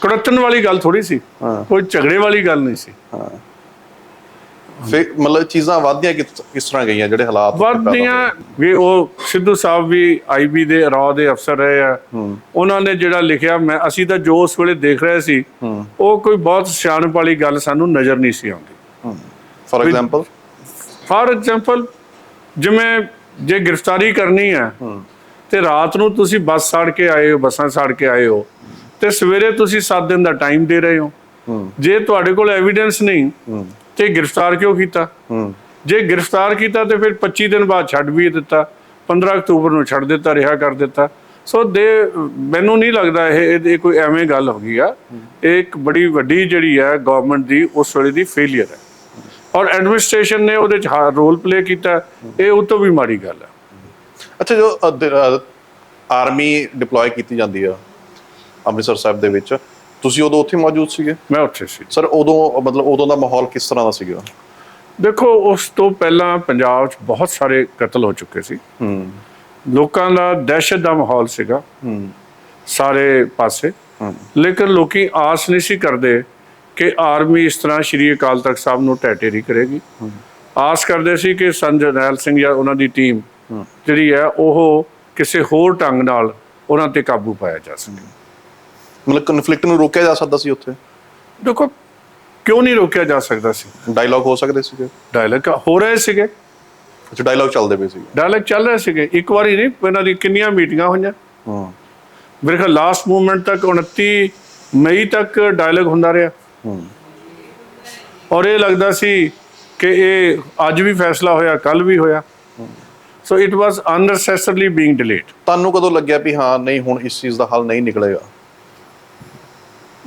ਕੜਤਨ ਵਾਲੀ ਗੱਲ ਥੋੜੀ ਸੀ। ਕੋਈ ਝਗੜੇ ਵਾਲੀ ਗੱਲ ਨਹੀਂ ਸੀ। ਫਿਰ ਮਤਲਬ ਚੀਜ਼ਾਂ ਵਧਦੀਆਂ ਕਿਸ ਕਿਸ ਤਰ੍ਹਾਂ ਗਈਆਂ ਜਿਹੜੇ ਹਾਲਾਤ ਉੱਥੇ ਪੈਦਾ ਹੋਏ? ਵੱਧਦੀਆਂ ਵੀ ਉਹ ਸਿੱਧੂ ਸਾਹਿਬ ਵੀ ਆਈਬੀ ਦੇ ਰਾਹ ਦੇ ਅਫਸਰ ਰਹੇ ਆ। ਉਹਨਾਂ ਨੇ ਜਿਹੜਾ ਲਿਖਿਆ ਮੈਂ ਅਸੀਂ ਤਾਂ ਜੋ ਉਸ ਵੇਲੇ ਦੇਖ ਰਹੇ ਸੀ ਉਹ ਕੋਈ ਬਹੁਤ ਸਿਆਣਪ ਵਾਲੀ ਗੱਲ ਸਾਨੂੰ ਨਜ਼ਰ ਨਹੀਂ ਸੀ ਆਉਂਦੀ। For example? ਫਾਰ ਐਗਜ਼ਾਮਪਲ ਜਿਵੇਂ ਜੇ ਗ੍ਰਿਫਤਾਰੀ ਕਰਨੀ ਹੈ ਤੇ ਰਾਤ ਨੂੰ ਤੁਸੀਂ ਬੱਸ ਸਾੜ ਕੇ ਆਏ ਹੋ ਬੱਸਾਂ ਸਾੜ ਕੇ ਆਏ ਹੋ ਤੇ ਸਵੇਰੇ ਤੁਸੀਂ 7 ਦਿਨ ਦਾ ਟਾਈਮ ਦੇ ਰਹੇ ਹੋ। ਜੇ ਤੁਹਾਡੇ ਕੋਲ ਐਵੀਡੈਂਸ ਨਹੀਂ ਤੇ ਗ੍ਰਿਫਤਾਰ ਕਿਉਂ ਕੀਤਾ? ਜੇ ਗ੍ਰਿਫਤਾਰ ਕੀਤਾ ਤੇ ਫਿਰ 25 ਦਿਨ ਬਾਅਦ ਛੱਡ ਵੀ ਦਿੱਤਾ 15 ਅਕਤੂਬਰ ਨੂੰ ਛੱਡ ਦਿੱਤਾ ਰਿਹਾ ਕਰ ਦਿੱਤਾ। ਸੋ ਦੇ ਮੈਨੂੰ ਨਹੀਂ ਲੱਗਦਾ ਇਹ ਇਹ ਕੋਈ ਐਵੇਂ ਗੱਲ ਹੋ ਗਈ ਆ। ਇਹ ਇੱਕ ਬੜੀ ਵੱਡੀ ਜਿਹੜੀ ਹੈ ਗਵਰਨਮੈਂਟ ਦੀ ਉਸ ਵੇਲੇ ਦੀ ਫੇਲਿਅਰ ਹੈ ਔਰ ਐਡਮਿਨਿਸਟ੍ਰੇਸ਼ਨ ਨੇ ਉਹਦੇ ਚ ਰੋਲ ਪਲੇ ਕੀਤਾ। ਇਹ ਉਹ ਤੋਂ ਵੀ ਮਾੜੀ ਗੱਲ ਹੈ ਅੱਛਾ ਜੋ ਆਰਮੀ ਡਿਪਲੋਏ ਕੀਤੀ ਜਾਂਦੀ ਆ ਅੰਮ੍ਰਿਤਸਰ ਸਾਹਿਬ ਦੇ ਵਿੱਚ ਤੁਸੀਂ ਉਦੋਂ ਉੱਥੇ ਮੌਜੂਦ ਸੀਗੇ? ਮੈਂ ਉੱਥੇ ਸੀ। ਸਰ ਉਦੋਂ ਮਤਲਬ ਉਦੋਂ ਦਾ ਮਾਹੌਲ ਕਿਸ ਤਰ੍ਹਾਂ ਦਾ ਸੀਗਾ? ਦੇਖੋ ਉਸ ਤੋਂ ਪਹਿਲਾਂ ਪੰਜਾਬ 'ਚ ਬਹੁਤ ਸਾਰੇ ਕਤਲ ਹੋ ਚੁੱਕੇ ਸੀ। ਹੂੰ। ਲੋਕਾਂ ਦਾ ਦਹਿਸ਼ਤ ਦਾ ਮਾਹੌਲ ਸੀਗਾ। ਹੂੰ। ਸਾਰੇ ਪਾਸੇ। ਲੇਕਿਨ ਲੋਕੀ ਆਸ ਨਹੀਂ ਸੀ ਕਰਦੇ ਕਿ ਆਰਮੀ ਇਸ ਤਰ੍ਹਾਂ ਸ਼੍ਰੀ ਅਕਾਲ ਤਖਤ ਸਾਹਿਬ ਨੂੰ ਟੈਟੇਰੀ ਕਰੇਗੀ। ਆਸ ਕਰਦੇ ਸੀ ਕਿ ਸੰਤ ਜਰਨੈਲ ਸਿੰਘ ਜਾਂ ਉਹਨਾਂ ਦੀ ਟੀਮ ਜਿਹੜੀ ਹੈ ਉਹ ਕਿਸੇ ਹੋਰ ਢੰਗ ਨਾਲ ਉਹਨਾਂ ਤੇ ਕਾਬੂ ਪਾਇਆ ਜਾ ਸਕੇ। ਮਤਲਬ ਕਨਫਲਿਕਟ ਨੂੰ ਰੋਕਿਆ ਜਾ ਸਕਦਾ ਸੀ ਉੱਥੇ? ਦੇਖੋ ਕਿਉਂ ਨਹੀਂ ਰੋਕਿਆ ਜਾ ਸਕਦਾ ਸੀ? ਡਾਇਲੌਗ ਹੋ ਸਕਦੇ ਸੀਗੇ। ਡਾਇਲੌਗ ਹੋ ਰਹੇ ਸੀਗੇ। ਅੱਛਾ ਡਾਇਲੌਗ ਚੱਲਦੇ ਪਏ ਸੀਗੇ। ਡਾਇਲੌਗ ਚੱਲ ਰਹੇ ਸੀਗੇ। ਇੱਕ ਵਾਰੀ ਨਹੀਂ ਇਹਨਾਂ ਦੀ ਕਿੰਨੀਆਂ ਮੀਟਿੰਗਾਂ ਹੋਈਆਂ? ਹੂੰ। ਮੇਰੇ ਖਿਆਲ ਲਾਸਟ ਮੂਵਮੈਂਟ ਤੱਕ 29 ਮਈ ਤੱਕ ਡਾਇਲੌਗ ਹੁੰਦਾ ਰਿਹਾ। ਹੂੰ। ਔਰ ਇਹ ਲੱਗਦਾ ਸੀ ਕਿ ਇਹ ਅੱਜ ਵੀ ਫੈਸਲਾ ਹੋਇਆ ਕੱਲ ਵੀ ਹੋਇਆ। So it was unnecessarily being delayed ਤੁਹਾਨੂੰ ਕਦੋਂ ਲੱਗਿਆ ਵੀ ਹਾਂ ਨਹੀਂ ਹੁਣ ਇਸ ਚੀਜ਼ ਦਾ ਹੱਲ ਨਹੀਂ ਨਿਕਲੇਗਾ?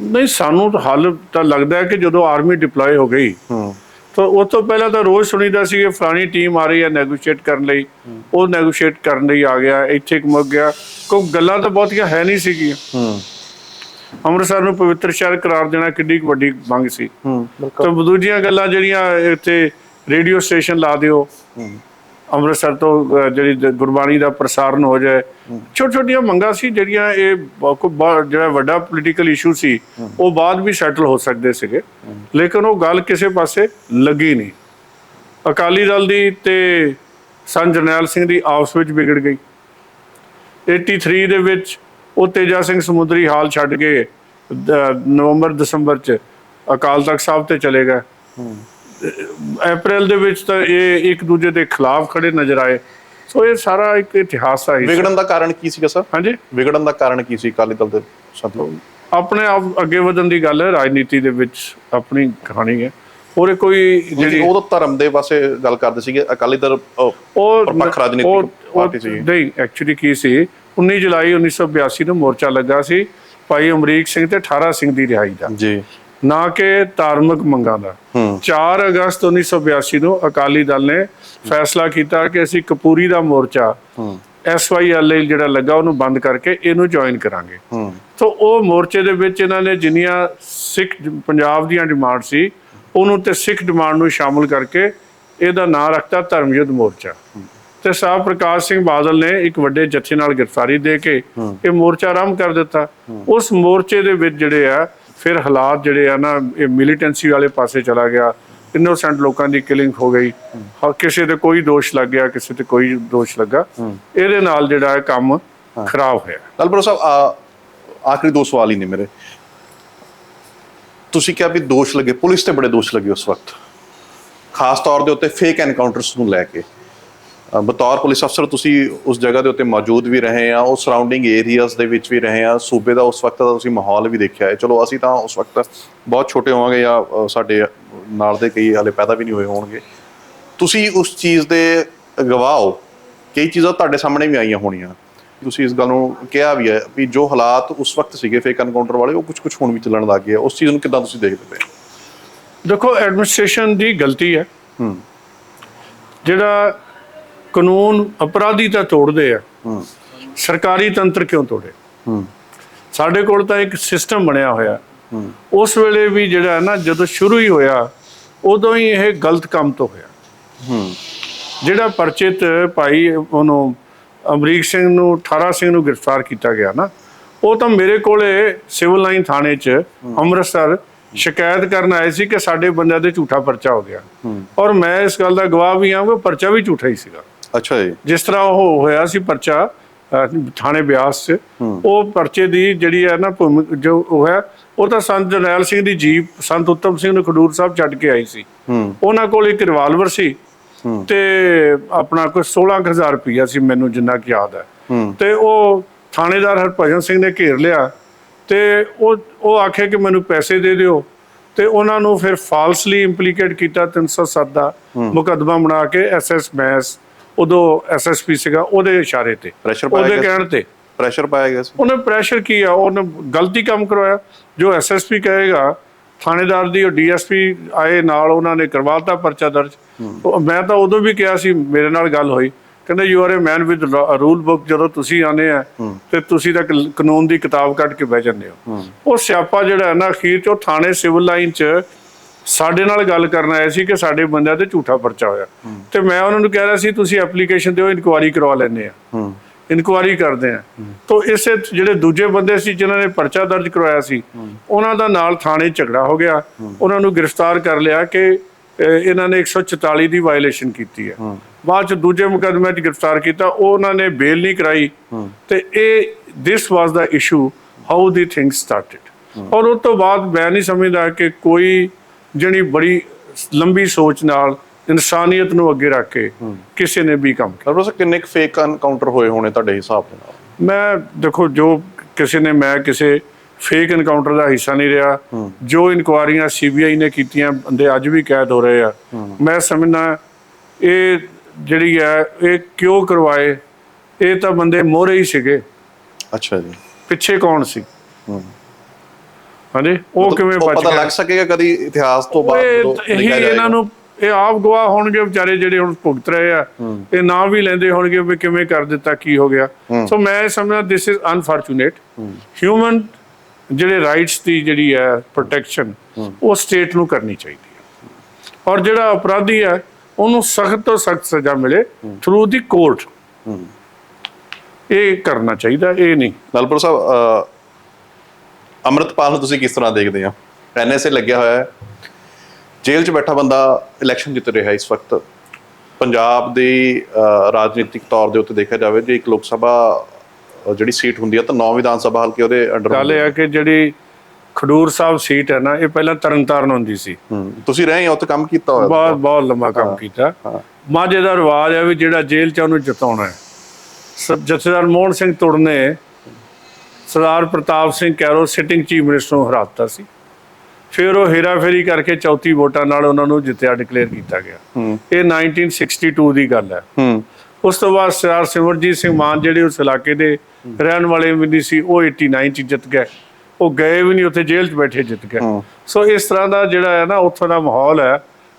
ਨਹੀਂ ਸਾਨੂੰ ਤਾਂ ਹੱਲ ਤਾਂ ਲੱਗਦਾ ਹੈ ਕਿ ਜਦੋਂ ਆਰਮੀ ਡਿਪਲੋਏ ਹੋ ਗਈ ਹੂੰ। ਤਾਂ ਉਸ ਤੋਂ ਪਹਿਲਾਂ ਤਾਂ ਰੋਜ਼ ਸੁਣੀਦਾ ਸੀ ਕਿ ਫਲਾਣੀ ਟੀਮ ਆ ਰਹੀ ਹੈ ਨੈਗੋਸ਼ੀਏਟ ਕਰਨ ਲਈ। ਉਹ ਨੈਗੋਸ਼ੀਏਟ ਕਰਨ ਲਈ ਆ ਗਿਆ ਇੱਥੇ ਇੱਕ ਮੁੱਕ ਗਿਆ। ਕੋਈ ਗੱਲਾਂ ਤਾਂ ਬਹੁਤੀਆਂ ਹੈ ਨਹੀਂ ਸੀਗੀਆਂ। ਹੂੰ। ਅੰਮ੍ਰਿਤਸਰ ਨੂੰ ਪਵਿੱਤਰ ਸ਼ਹਿਰ ਕਰਾਰ ਦੇਣਾ ਕਿੰਨੀ ਵੱਡੀ ਮੰਗ ਸੀ। ਹੂੰ ਤਾਂ ਦੂਜੀਆਂ ਗੱਲਾਂ ਜਿਹੜੀਆਂ ਇੱਥੇ ਰੇਡੀਓ ਸਟੇਸ਼ਨ ਲਾ ਦਿਓ। ਅੰਮ੍ਰਿਤਸਰ ਤੋਂ ਜਿਹੜੀ ਗੁਰਬਾਣੀ ਦਾ ਪ੍ਰਸਾਰਣ ਹੋ ਜਾਏ। ਛੋਟ ਛੋਟੀਆਂ ਮੰਗਾਂ ਸੀ ਜਿਹੜੀਆਂ ਇਹ ਕੋਈ ਜਿਹੜਾ ਵੱਡਾ ਪੋਲੀਟੀਕਲ ਇਸ਼ੂ ਸੀ ਉਹ ਬਾਅਦ ਵੀ ਸੈਟਲ ਹੋ ਸਕਦੇ ਸੀਗੇ। ਲੇਕਿਨ ਉਹ ਗੱਲ ਕਿਸੇ ਪਾਸੇ ਲੱਗੀ ਨਹੀਂ। ਅਕਾਲੀ ਦਲ ਦੀ ਤੇ ਸੰਤ ਜਰਨੈਲ ਸਿੰਘ ਦੀ ਆਪਸ ਵਿੱਚ ਵਿਗੜ ਗਈ। 83 ਦੇ ਵਿੱਚ ਉਹ ਤੇਜਾ ਸਿੰਘ ਸਮੁੰਦਰੀ ਹਾਲ ਛੱਡ ਕੇ ਨਵੰਬਰ ਦਸੰਬਰ ਚ ਅਕਾਲ ਤਖਤ ਸਾਹਿਬ ਤੇ ਚਲੇ ਗਏ। ਅਪ੍ਰੈਲ ਦੇ ਵਿੱਚ ਤਾਂ ਇਹ ਇੱਕ ਦੂਜੇ ਦੇ ਖਿਲਾਫ ਖੜੇ ਨਜ਼ਰ ਆਏ। ਸੋ ਇਹ ਸਾਰਾ ਇੱਕ ਇਤਿਹਾਸ ਹੈ ਵਿਗੜਨ ਦਾ ਕਾਰਨ ਕੀ ਸੀਗਾ ਸਰ ਹਾਂਜੀ? ਵਿਗੜਨ ਦਾ ਕਾਰਨ ਕੀ ਸੀ ਅਕਾਲੀ ਦਲ ਦੇ ਸਾਥੀ ਆਪਣੇ ਆਪ ਅੱਗੇ ਵਧਣ ਦੀ ਗੱਲ ਹੈ ਰਾਜਨੀਤੀ ਦੇ ਵਿੱਚ ਆਪਣੀ ਕਹਾਣੀ ਹੈ। ਔਰ ਇਹ ਕੋਈ ਜਿਹੜੀ ਉਹ ਤਾਂ ਧਰਮ ਦੇ ਪਾਸੇ ਗੱਲ ਕਰਦੇ ਸੀਗੇ ਅਕਾਲੀ ਦਲ ਉਹ ਪਰਪੱਖ ਰਾਜਨੀਤਿਕ ਪਾਰਟੀ ਸੀ। ਨਹੀਂ ਐਕਚੁਅਲੀ ਕੀ ਸੀ? 19 ਜੁਲਾਈ 1982 ਨੂੰ ਮੋਰਚਾ ਲੱਗਾ ਸੀ। ਭਾਈ ਅਮਰੀਕ ਸਿੰਘ ਤੇ 18 ਸਿੰਘ ਦੀ ਰਿਹਾਈ ਦਾ। ਜੀ। ਨਾ ਕਿ ਧਾਰਮਿਕ ਮੰਗਾਂ ਦਾ। ਹੂੰ। 4 ਅਗਸਤ 1982 ਨੂੰ ਅਕਾਲੀ ਦਲ ਨੇ ਫੈਸਲਾ ਕੀਤਾ ਕਿ ਅਸੀਂ ਕਪੂਰੀ ਦਾ ਮੋਰਚਾ ਹੂੰ। ਐਸਵਾਈਐਲ ਜਿਹੜਾ ਲੱਗਾ ਉਹਨੂੰ ਬੰਦ ਕਰਕੇ ਇਹਨੂੰ ਜੁਆਇਨ ਕਰਾਂਗੇ। ਸੋ ਉਹ ਮੋਰਚੇ ਦੇ ਵਿੱਚ ਇਹਨਾਂ ਨੇ ਜਿੰਨੀਆਂ ਸਿੱਖ ਪੰਜਾਬ ਦੀਆਂ ਡਿਮਾਂਡ ਸੀ ਉਹਨੂੰ ਤੇ ਸਿੱਖ ਡਿਮਾਂਡ ਨੂੰ ਸ਼ਾਮਲ ਕਰਕੇ ਇਹਦਾ ਨਾਂ ਰੱਖਤਾ ਧਰਮਯੁੱਧ ਮੋਰਚਾ। ਤੇ ਸਾਹਿਬ ਪ੍ਰਕਾਸ਼ ਸਿੰਘ ਬਾਦਲ ਨੇ ਇੱਕ ਵੱਡੇ ਜੱਥੇ ਨਾਲ ਗ੍ਰਿਫਤਾਰੀ ਦੇ ਕੇ ਇਹ ਮੋਰਚਾ ਆਰੰਭ ਕਰ ਦਿੱਤਾ। ਉਸ ਮੋਰਚੇ ਦੇ ਵਿੱਚ ਜਿਹੜੇ ਆ ਫਿਰ ਹਾਲਾਤ ਜਿਹੜੇ ਆ ਨਾ ਇਹ ਮਿਲੀਟੈਂਸੀ ਵਾਲੇ ਪਾਸੇ ਚਲਾ ਗਿਆ। ਇਨੋਸੈਂਟ ਲੋਕਾਂ ਦੀ ਕਿਲਿੰਗ ਹੋ ਗਈ। ਕਿਸੇ ਤੇ ਕੋਈ ਦੋਸ਼ ਲੱਗ ਗਿਆ ਕਿਸੇ ਤੇ ਕੋਈ ਦੋਸ਼ ਲੱਗਾ। ਇਹਦੇ ਨਾਲ ਜਿਹੜਾ ਇਹ ਕੰਮ ਖਰਾਬ ਹੋਇਆ। ਲਾਲਪੁਰ ਸਾਹਿਬ ਆ- ਆਖਰੀ ਦੋ ਸਵਾਲ ਹੀ ਨੇ ਮੇਰੇ। ਤੁਸੀਂ ਕਿਹਾ ਵੀ ਦੋਸ਼ ਲੱਗੇ ਪੁਲਿਸ ਤੇ ਬੜੇ ਦੋਸ਼ ਲੱਗੇ ਉਸ ਵਕਤ। ਖਾਸ ਤੌਰ ਦੇ ਉੱਤੇ ਫੇਕ ਐਨਕਾਊਂਟਰਸ ਨੂੰ ਲੈ ਕੇ। ਬਤੌਰ ਪੁਲਿਸ ਅਫਸਰ ਤੁਸੀਂ ਉਸ ਜਗ੍ਹਾ ਦੇ ਉੱਤੇ ਮੌਜੂਦ ਵੀ ਰਹੇ ਆ ਉਹ ਸਰਾਊਂਡਿੰਗ ਏਰੀਆਜ਼ ਦੇ ਵਿੱਚ ਵੀ ਰਹੇ ਆ ਸੂਬੇ ਦਾ ਉਸ ਵਕਤ ਦਾ ਤੁਸੀਂ ਮਾਹੌਲ ਵੀ ਦੇਖਿਆ ਹੈ। ਚਲੋ ਅਸੀਂ ਤਾਂ ਉਸ ਵਕਤ ਬਹੁਤ ਛੋਟੇ ਹੋਵਾਂਗੇ ਜਾਂ ਸਾਡੇ ਨਾਲ ਦੇ ਕਈ ਹਾਲੇ ਪੈਦਾ ਵੀ ਨਹੀਂ ਹੋਏ ਹੋਣਗੇ। ਤੁਸੀਂ ਉਸ ਚੀਜ਼ ਦੇ ਗਵਾਹ ਹੋ। ਕਈ ਚੀਜ਼ਾਂ ਤੁਹਾਡੇ ਸਾਹਮਣੇ ਵੀ ਆਈਆਂ ਹੋਣੀਆਂ। ਤੁਸੀਂ ਇਸ ਗੱਲ ਨੂੰ ਕਿਹਾ ਵੀ ਹੈ ਵੀ ਜੋ ਹਾਲਾਤ ਉਸ ਵਕਤ ਸੀਗੇ ਫੇਕ ਐਨਕਾਊਂਟਰ ਵਾਲੇ ਉਹ ਕੁਝ ਕੁਝ ਹੁਣ ਵੀ ਚੱਲਣ ਲੱਗ ਗਏ। ਉਸ ਚੀਜ਼ ਨੂੰ ਕਿੱਦਾਂ ਤੁਸੀਂ ਦੇਖਦੇ ਪਏ? ਦੇਖੋ ਐਡਮਿਨਿਸਟ੍ਰੇਸ਼ਨ ਦੀ ਗਲਤੀ ਹੈ। ਹੂੰ। ਜਿਹੜਾ ਕਾਨੂੰਨ ਅਪਰਾਧੀ ਤਾਂ ਤੋੜਦੇ ਆ। ਸਰਕਾਰੀ ਤੰਤਰ ਕਿਉਂ ਤੋੜੇ? ਸਾਡੇ ਕੋਲ ਤਾਂ ਇੱਕ ਸਿਸਟਮ ਬਣਿਆ ਹੋਇਆ। ਉਸ ਵੇਲੇ ਵੀ ਜਿਹੜਾ ਹੈ ਨਾ ਜਦੋਂ ਸ਼ੁਰੂ ਹੀ ਹੋਇਆ ਉਦੋਂ ਹੀ ਇਹ ਗਲਤ ਕੰਮ ਤੋਂ ਹੋਇਆ। ਜਿਹੜਾ ਪਰਚਿਤ ਭਾਈ ਉਹਨੂੰ ਅਮਰੀਕ ਸਿੰਘ ਨੂੰ 18 ਸਿੰਘ ਨੂੰ ਗ੍ਰਿਫਤਾਰ ਕੀਤਾ ਗਿਆ ਨਾ ਉਹ ਤਾਂ ਮੇਰੇ ਕੋਲੇ ਸਿਵਲ ਲਾਈਨ ਥਾਣੇ 'ਚ ਅੰਮ੍ਰਿਤਸਰ ਸ਼ਿਕਾਇਤ ਕਰਨ ਆਏ ਸੀ ਕਿ ਸਾਡੇ ਬੰਦਿਆਂ ਦੇ ਝੂਠਾ ਪਰਚਾ ਹੋ ਗਿਆ। ਔਰ ਮੈਂ ਇਸ ਗੱਲ ਦਾ ਗਵਾਹ ਵੀ ਹਾਂ ਕਿ ਪਰਚਾ ਵੀ ਝੂਠਾ ਹੀ ਸੀਗਾ। ਅੱਛਾ ਜੀ। ਜਿਸ ਤਰ੍ਹਾਂ ਉਹ ਹੋਇਆ ਸੀ ਪਰਚਾ ਅਹ, ਥਾਣੇ ਬਿਆਸ 'ਚ ਉਹ ਪਰਚੇ ਦੀ ਜਿਹੜੀ ਹੈ ਨਾ ਭੂਮਿ- ਜੋ ਉਹ ਹੈ ਉਹ ਤਾਂ ਸੰਤ ਜਰਨੈਲ ਸਿੰਘ ਦੀ ਜੀਪ ਸੰਤ ਉੱਤਮ ਸਿੰਘ ਨੂੰ ਖਡੂਰ ਸਾਹਿਬ ਛੱਡ ਕੇ ਆਈ ਸੀ। ਹੂੰ। ਉਹਨਾਂ ਕੋਲ ਇੱਕ ਰਿਵਾਲਵਰ ਸੀ। ਤੇ ਆਪਣਾ ਕੋਈ 16000 ਰੁਪਈਆ ਸੀ ਮੈਨੂੰ ਜਿੰਨਾ ਕਿ ਯਾਦ ਹੈ। ਹੂੰ। ਤੇ ਉਹ ਥਾਣੇਦਾਰ ਹਰਭਜਨ ਸਿੰਘ ਨੇ ਘੇਰ ਲਿਆ ਤੇ ਉਹ ਉਹ ਆਖੇ ਕਿ ਮੈਨੂੰ ਪੈਸੇ ਦੇ ਦਿਓ ਤੇ ਉਹਨਾਂ ਨੂੰ ਫਿਰ ਫਾਲਸਲੀ ਇੰਪਲੀਕੇਟ ਕੀਤਾ 307 ਦਾ ਮੁਕੱਦਮਾ ਬਣਾ ਕੇ ਐਸਐਸ ਮੈਸ ਉਦੋਂ ਐਸਐਸਪੀ ਸੀਗਾ ਉਹਦੇ ਇਸ਼ਾਰੇ ਤੇ Pressure ਪਾਇਆ ਉਹਦੇ? ਕਹਿਣ ਤੇ। ਪ੍ਰੈਸ਼ਰ ਪਾਇਆ ਗਿਆ ਸੀ? ਉਹਨੇ ਪ੍ਰੈਸ਼ਰ ਕੀ ਆ? ਉਹਨੇ ਗਲਤੀ ਕੰਮ ਕਰਵਾਇਆ। ਜੋ ਐਸਐਸਪੀ ਕਹੇਗਾ ਥਾਣੇਦਾਰ ਦੀ ਉਹ ਡੀਐਸਪੀ ਆਏ ਨਾਲ ਉਹਨਾਂ ਨੇ ਕਰਵਾਤਾ ਪਰਚਾ ਦਰਜ। ਮੈਂ ਤਾਂ ਉਦੋਂ ਵੀ ਕਿਹਾ ਸੀ ਮੇਰੇ ਨਾਲ ਗੱਲ ਹੋਈ। ਕਹਿੰਦੇ you are a man with rule book ਜਦੋਂ ਤੁਸੀਂ ਆਨੇ ਆ ਤੇ ਤੁਸੀਂ ਤਾਂ ਕਾਨੂੰਨ ਦੀ ਕਿਤਾਬ ਕੱਢ ਕੇ ਬਹਿ ਜਾਂਦੇ ਹੋ। ਉਹ ਸਿਆਪਾ ਜਿਹੜਾ ਹੈ ਨਾ ਅਖੀਰ ਚ ਉਹ ਥਾਣੇ ਸਿਵਲ ਲਾਈਨ ਚ ਸਾਡੇ ਨਾਲ ਗੱਲ ਕਰਨ ਆਏ ਸੀ ਕਿ ਸਾਡੇ ਬੰਦਿਆਂ ਤੇ ਝੂਠਾ ਪਰਚਾ ਹੋਇਆ। ਤੇ ਮੈਂ ਉਹਨਾਂ ਨੂੰ ਕਹਿ ਰਿਹਾ ਸੀ ਤੁਸੀਂ ਐਪਲੀਕੇਸ਼ਨ ਦਿਓ ਇਨਕੁਆਰੀ ਕਰਵਾ ਲੈਂਦੇ ਆ ਇਨਕੁਆਰੀ ਕਰਦੇ ਆ ਤੋਂ ਇਸੇ ਜਿਹੜੇ ਦੂਜੇ ਬੰਦੇ ਸੀ ਜਿਨ੍ਹਾਂ ਨੇ ਪਰਚਾ ਦਰਜ ਕਰਵਾਇਆ ਸੀ ਉਹਨਾਂ ਦਾ ਨਾਲ ਥਾਣੇ ਝਗੜਾ ਹੋ ਗਿਆ। ਉਹਨਾਂ ਨੂੰ ਗ੍ਰਿਫਤਾਰ ਕਰ ਲਿਆ ਕਿ ਇਹਨਾਂ ਨੇ 144 ਦੀ ਵਾਇਲੇਸ਼ਨ ਕੀਤੀ ਹੈ। ਬਾਅਦ ਚ ਦੂਜੇ ਮੁਕੱਦਮੇ 'ਚ ਗ੍ਰਿਫਤਾਰ ਕੀਤਾ ਉਹ ਉਹਨਾਂ ਨੇ ਬੇਲ ਨਹੀਂ ਕਰਾਈ। ਤੇ ਇਹ this was the issue how the things started ਔਰ ਉਸ ਤੋਂ ਬਾਅਦ ਮੈਂ ਨਹੀਂ ਸਮਝਦਾ ਕਿ ਕੋਈ ਜਿਹੜੀ ਬੜੀ ਲੰਬੀ ਸੋਚ ਨਾਲ ਇਨਸਾਨੀਅਤ ਨੂੰ ਅੱਗੇ ਰੱਖ ਕੇ ਕਿਸੇ ਨੇ ਵੀ ਕੰਮ ਕੀਤਾ। ਸਾਹਿਬ ਕਿੰਨੇ ਫੇਕ ਐਨਕਾਊਂਟਰ ਹੋਏ ਹੋਣੇ ਤੁਹਾਡੇ ਹਿਸਾਬ ਦੇ ਨਾਲ? ਮੈਂ ਦੇਖੋ ਜੋ ਕਿਸੇ ਨੇ ਮੈਂ ਕਿਸੇ ਫੇਕ ਐਨਕਾਊਂਟਰ ਦਾ ਹਿੱਸਾ ਨਹੀਂ ਰਿਹਾ। ਜੋ ਇਨਕੁਆਰੀਆਂ ਸੀਬੀਆਈ ਨੇ ਕੀਤੀਆਂ ਬੰਦੇ ਅੱਜ ਵੀ ਕੈਦ ਹੋ ਰਹੇ ਆ। ਮੈਂ ਸਮਝਦਾ ਇਹ ਜਿਹੜੀ ਹੈ ਇਹ ਕਿਉਂ ਕਰਵਾਏ? ਇਹ ਤਾਂ ਬੰਦੇ ਮੋਹਰੇ ਹੀ ਸੀਗੇ। ਅੱਛਾ ਜੀ। ਪਿੱਛੇ ਕੌਣ ਸੀ। ਹਾਂਜੀ ਉਹ ਕਿਵੇਂ ਬਚ ਪਤਾ ਲੱਗ ਸਕੇਗਾ ਕਦੀ ਇਤਿਹਾਸ ਤੋਂ ਬਾਅਦ ਇਹ ਇਹਨਾਂ। ਨੂੰ ਇਹ ਆਪ ਗਵਾਹ ਹੋਣਗੇ ਵਿਚਾਰੇ ਜਿਹੜੇ ਹੁਣ ਭੁਗਤ ਰਹੇ ਆ। ਇਹ ਨਾਂ ਵੀ ਲੈਂਦੇ ਹੋਣਗੇ ਵੀ ਕਿਵੇਂ ਕਰ ਦਿੱਤਾ ਕੀ ਹੋ ਗਿਆ। ਸੋ ਮੈਂ ਸਮਝਦਾ ਦਿਸ ਇਜ਼ ਅਨਫੋਰਚੂਨੇਟ ਹਿਊਮਨ ਜਿਹੜੇ ਰਾਈਟਸ ਦੀ ਜਿਹੜੀ ਹੈ ਪ੍ਰੋਟੈਕਸ਼ਨ ਉਹ ਸਟੇਟ ਨੂੰ ਕਰਨੀ ਚਾਹੀਦੀ ਹੈ। ਔਰ ਜਿਹੜਾ ਅਪਰਾਧੀ ਹੈ ਉਹਨੂੰ ਸਖਤ ਤੋਂ ਸਖਤ ਸਜ਼ਾ ਮਿਲੇ ਥਰੂ ਦੀ ਕੋਰਟ। ਇਹ ਕਰਨਾ ਚਾਹੀਦਾ ਇਹ ਨਹੀਂ। ਲਾਲਪੁਰ ਸਾਹਿਬ ਅੰਮ੍ਰਿਤਪਾਲ ਨੂੰ ਤੁਸੀਂ ਕਿਸ ਤਰ੍ਹਾਂ ਦੇਖਦੇ ਆ ਐਨਐਸਏ ਲੱਗਿਆ ਹੋਇਆ ਹੈ। ਜੇਲ੍ਹ 'ਚ ਬੈਠਾ ਬੰਦਾ ਇਲੈਕਸ਼ਨ ਜਿੱਤ ਰਿਹਾ ਇਸ ਵਕਤ। ਪੰਜਾਬ ਦੀ ਰਾਜਨੀਤਿਕ ਤੌਰ ਦੇ ਉੱਤੇ ਦੇਖਿਆ ਜਾਵੇ ਜੇ ਇੱਕ ਲੋਕ ਸਭਾ ਜਿਹੜੀ ਸੀਟ ਹੁੰਦੀ ਹੈ ਤਾਂ ਨੌ ਵਿਧਾਨ ਸਭਾ ਹਲਕੇ ਉਹਦੇ ਅੰਡਰ ਗੱਲ ਇਹ ਹੈ। ਕਿ ਜਿਹੜੀ ਖਡੂਰ ਸਾਹਿਬ ਸੀਟ ਹੈ ਨਾ ਇਹ ਪਹਿਲਾਂ ਤਰਨਤਾਰਨ ਹੁੰਦੀ ਸੀ। ਤੁਸੀਂ ਰਹੇ ਹੋ ਉੱਥੇ ਕੰਮ ਕੀਤਾ ਹੋਇਆ ਬਹੁਤ ਬਹੁਤ ਲੰਮਾ ਕੰਮ ਕੀਤਾ। ਮਾਝੇ ਦਾ ਰਿਵਾਜ ਹੈ ਵੀ ਜਿਹੜਾ ਜੇਲ੍ਹ ਚ ਉਹਨੂੰ ਜਿਤਾਉਣਾ ਹੈ। ਸ- ਜਥੇਦਾਰ ਮੋਹਨ ਸਿੰਘ ਤੁੜ ਨੇ Sardar Partap Singh Kairon sitting chief minister ਨੂੰ ਹਰਾਤਾ ਸੀ। ਫਿਰ ਉਹ ਹੇਰਾਫੇਰੀ ਕਰਕੇ ਚੌਥੀ ਵੋਟਾਂ ਨਾਲ ਉਹਨਾਂ ਨੂੰ ਜਿੱਤਿਆ ਡਿਕਲੇਅਰ ਕੀਤਾ ਗਿਆ। ਇਹ 1962 ਦੀ ਗੱਲ ਹੈ। ਉਸ ਤੋਂ ਬਾਅਦ ਸਰਦਾਰ ਸਿਮਰਜੀਤ ਸਿੰਘ ਮਾਨ ਜਿਹੜੇ ਉਸ ਇਲਾਕੇ ਦੇ ਰਹਿਣ ਵਾਲੇ ਵੀ ਨਹੀਂ ਸੀ ਉਹ 89 ਚ ਜਿੱਤ ਗਏ। ਉਹ ਗਏ ਵੀ ਨਹੀਂ ਉੱਥੇ ਜੇਲ੍ਹ 'ਚ ਬੈਠੇ ਜਿੱਤ ਗਏ। ਸੋ ਇਸ ਤਰ੍ਹਾਂ ਦਾ ਜਿਹੜਾ ਹੈ ਨਾ ਉੱਥੋਂ ਦਾ ਮਾਹੌਲ ਹੈ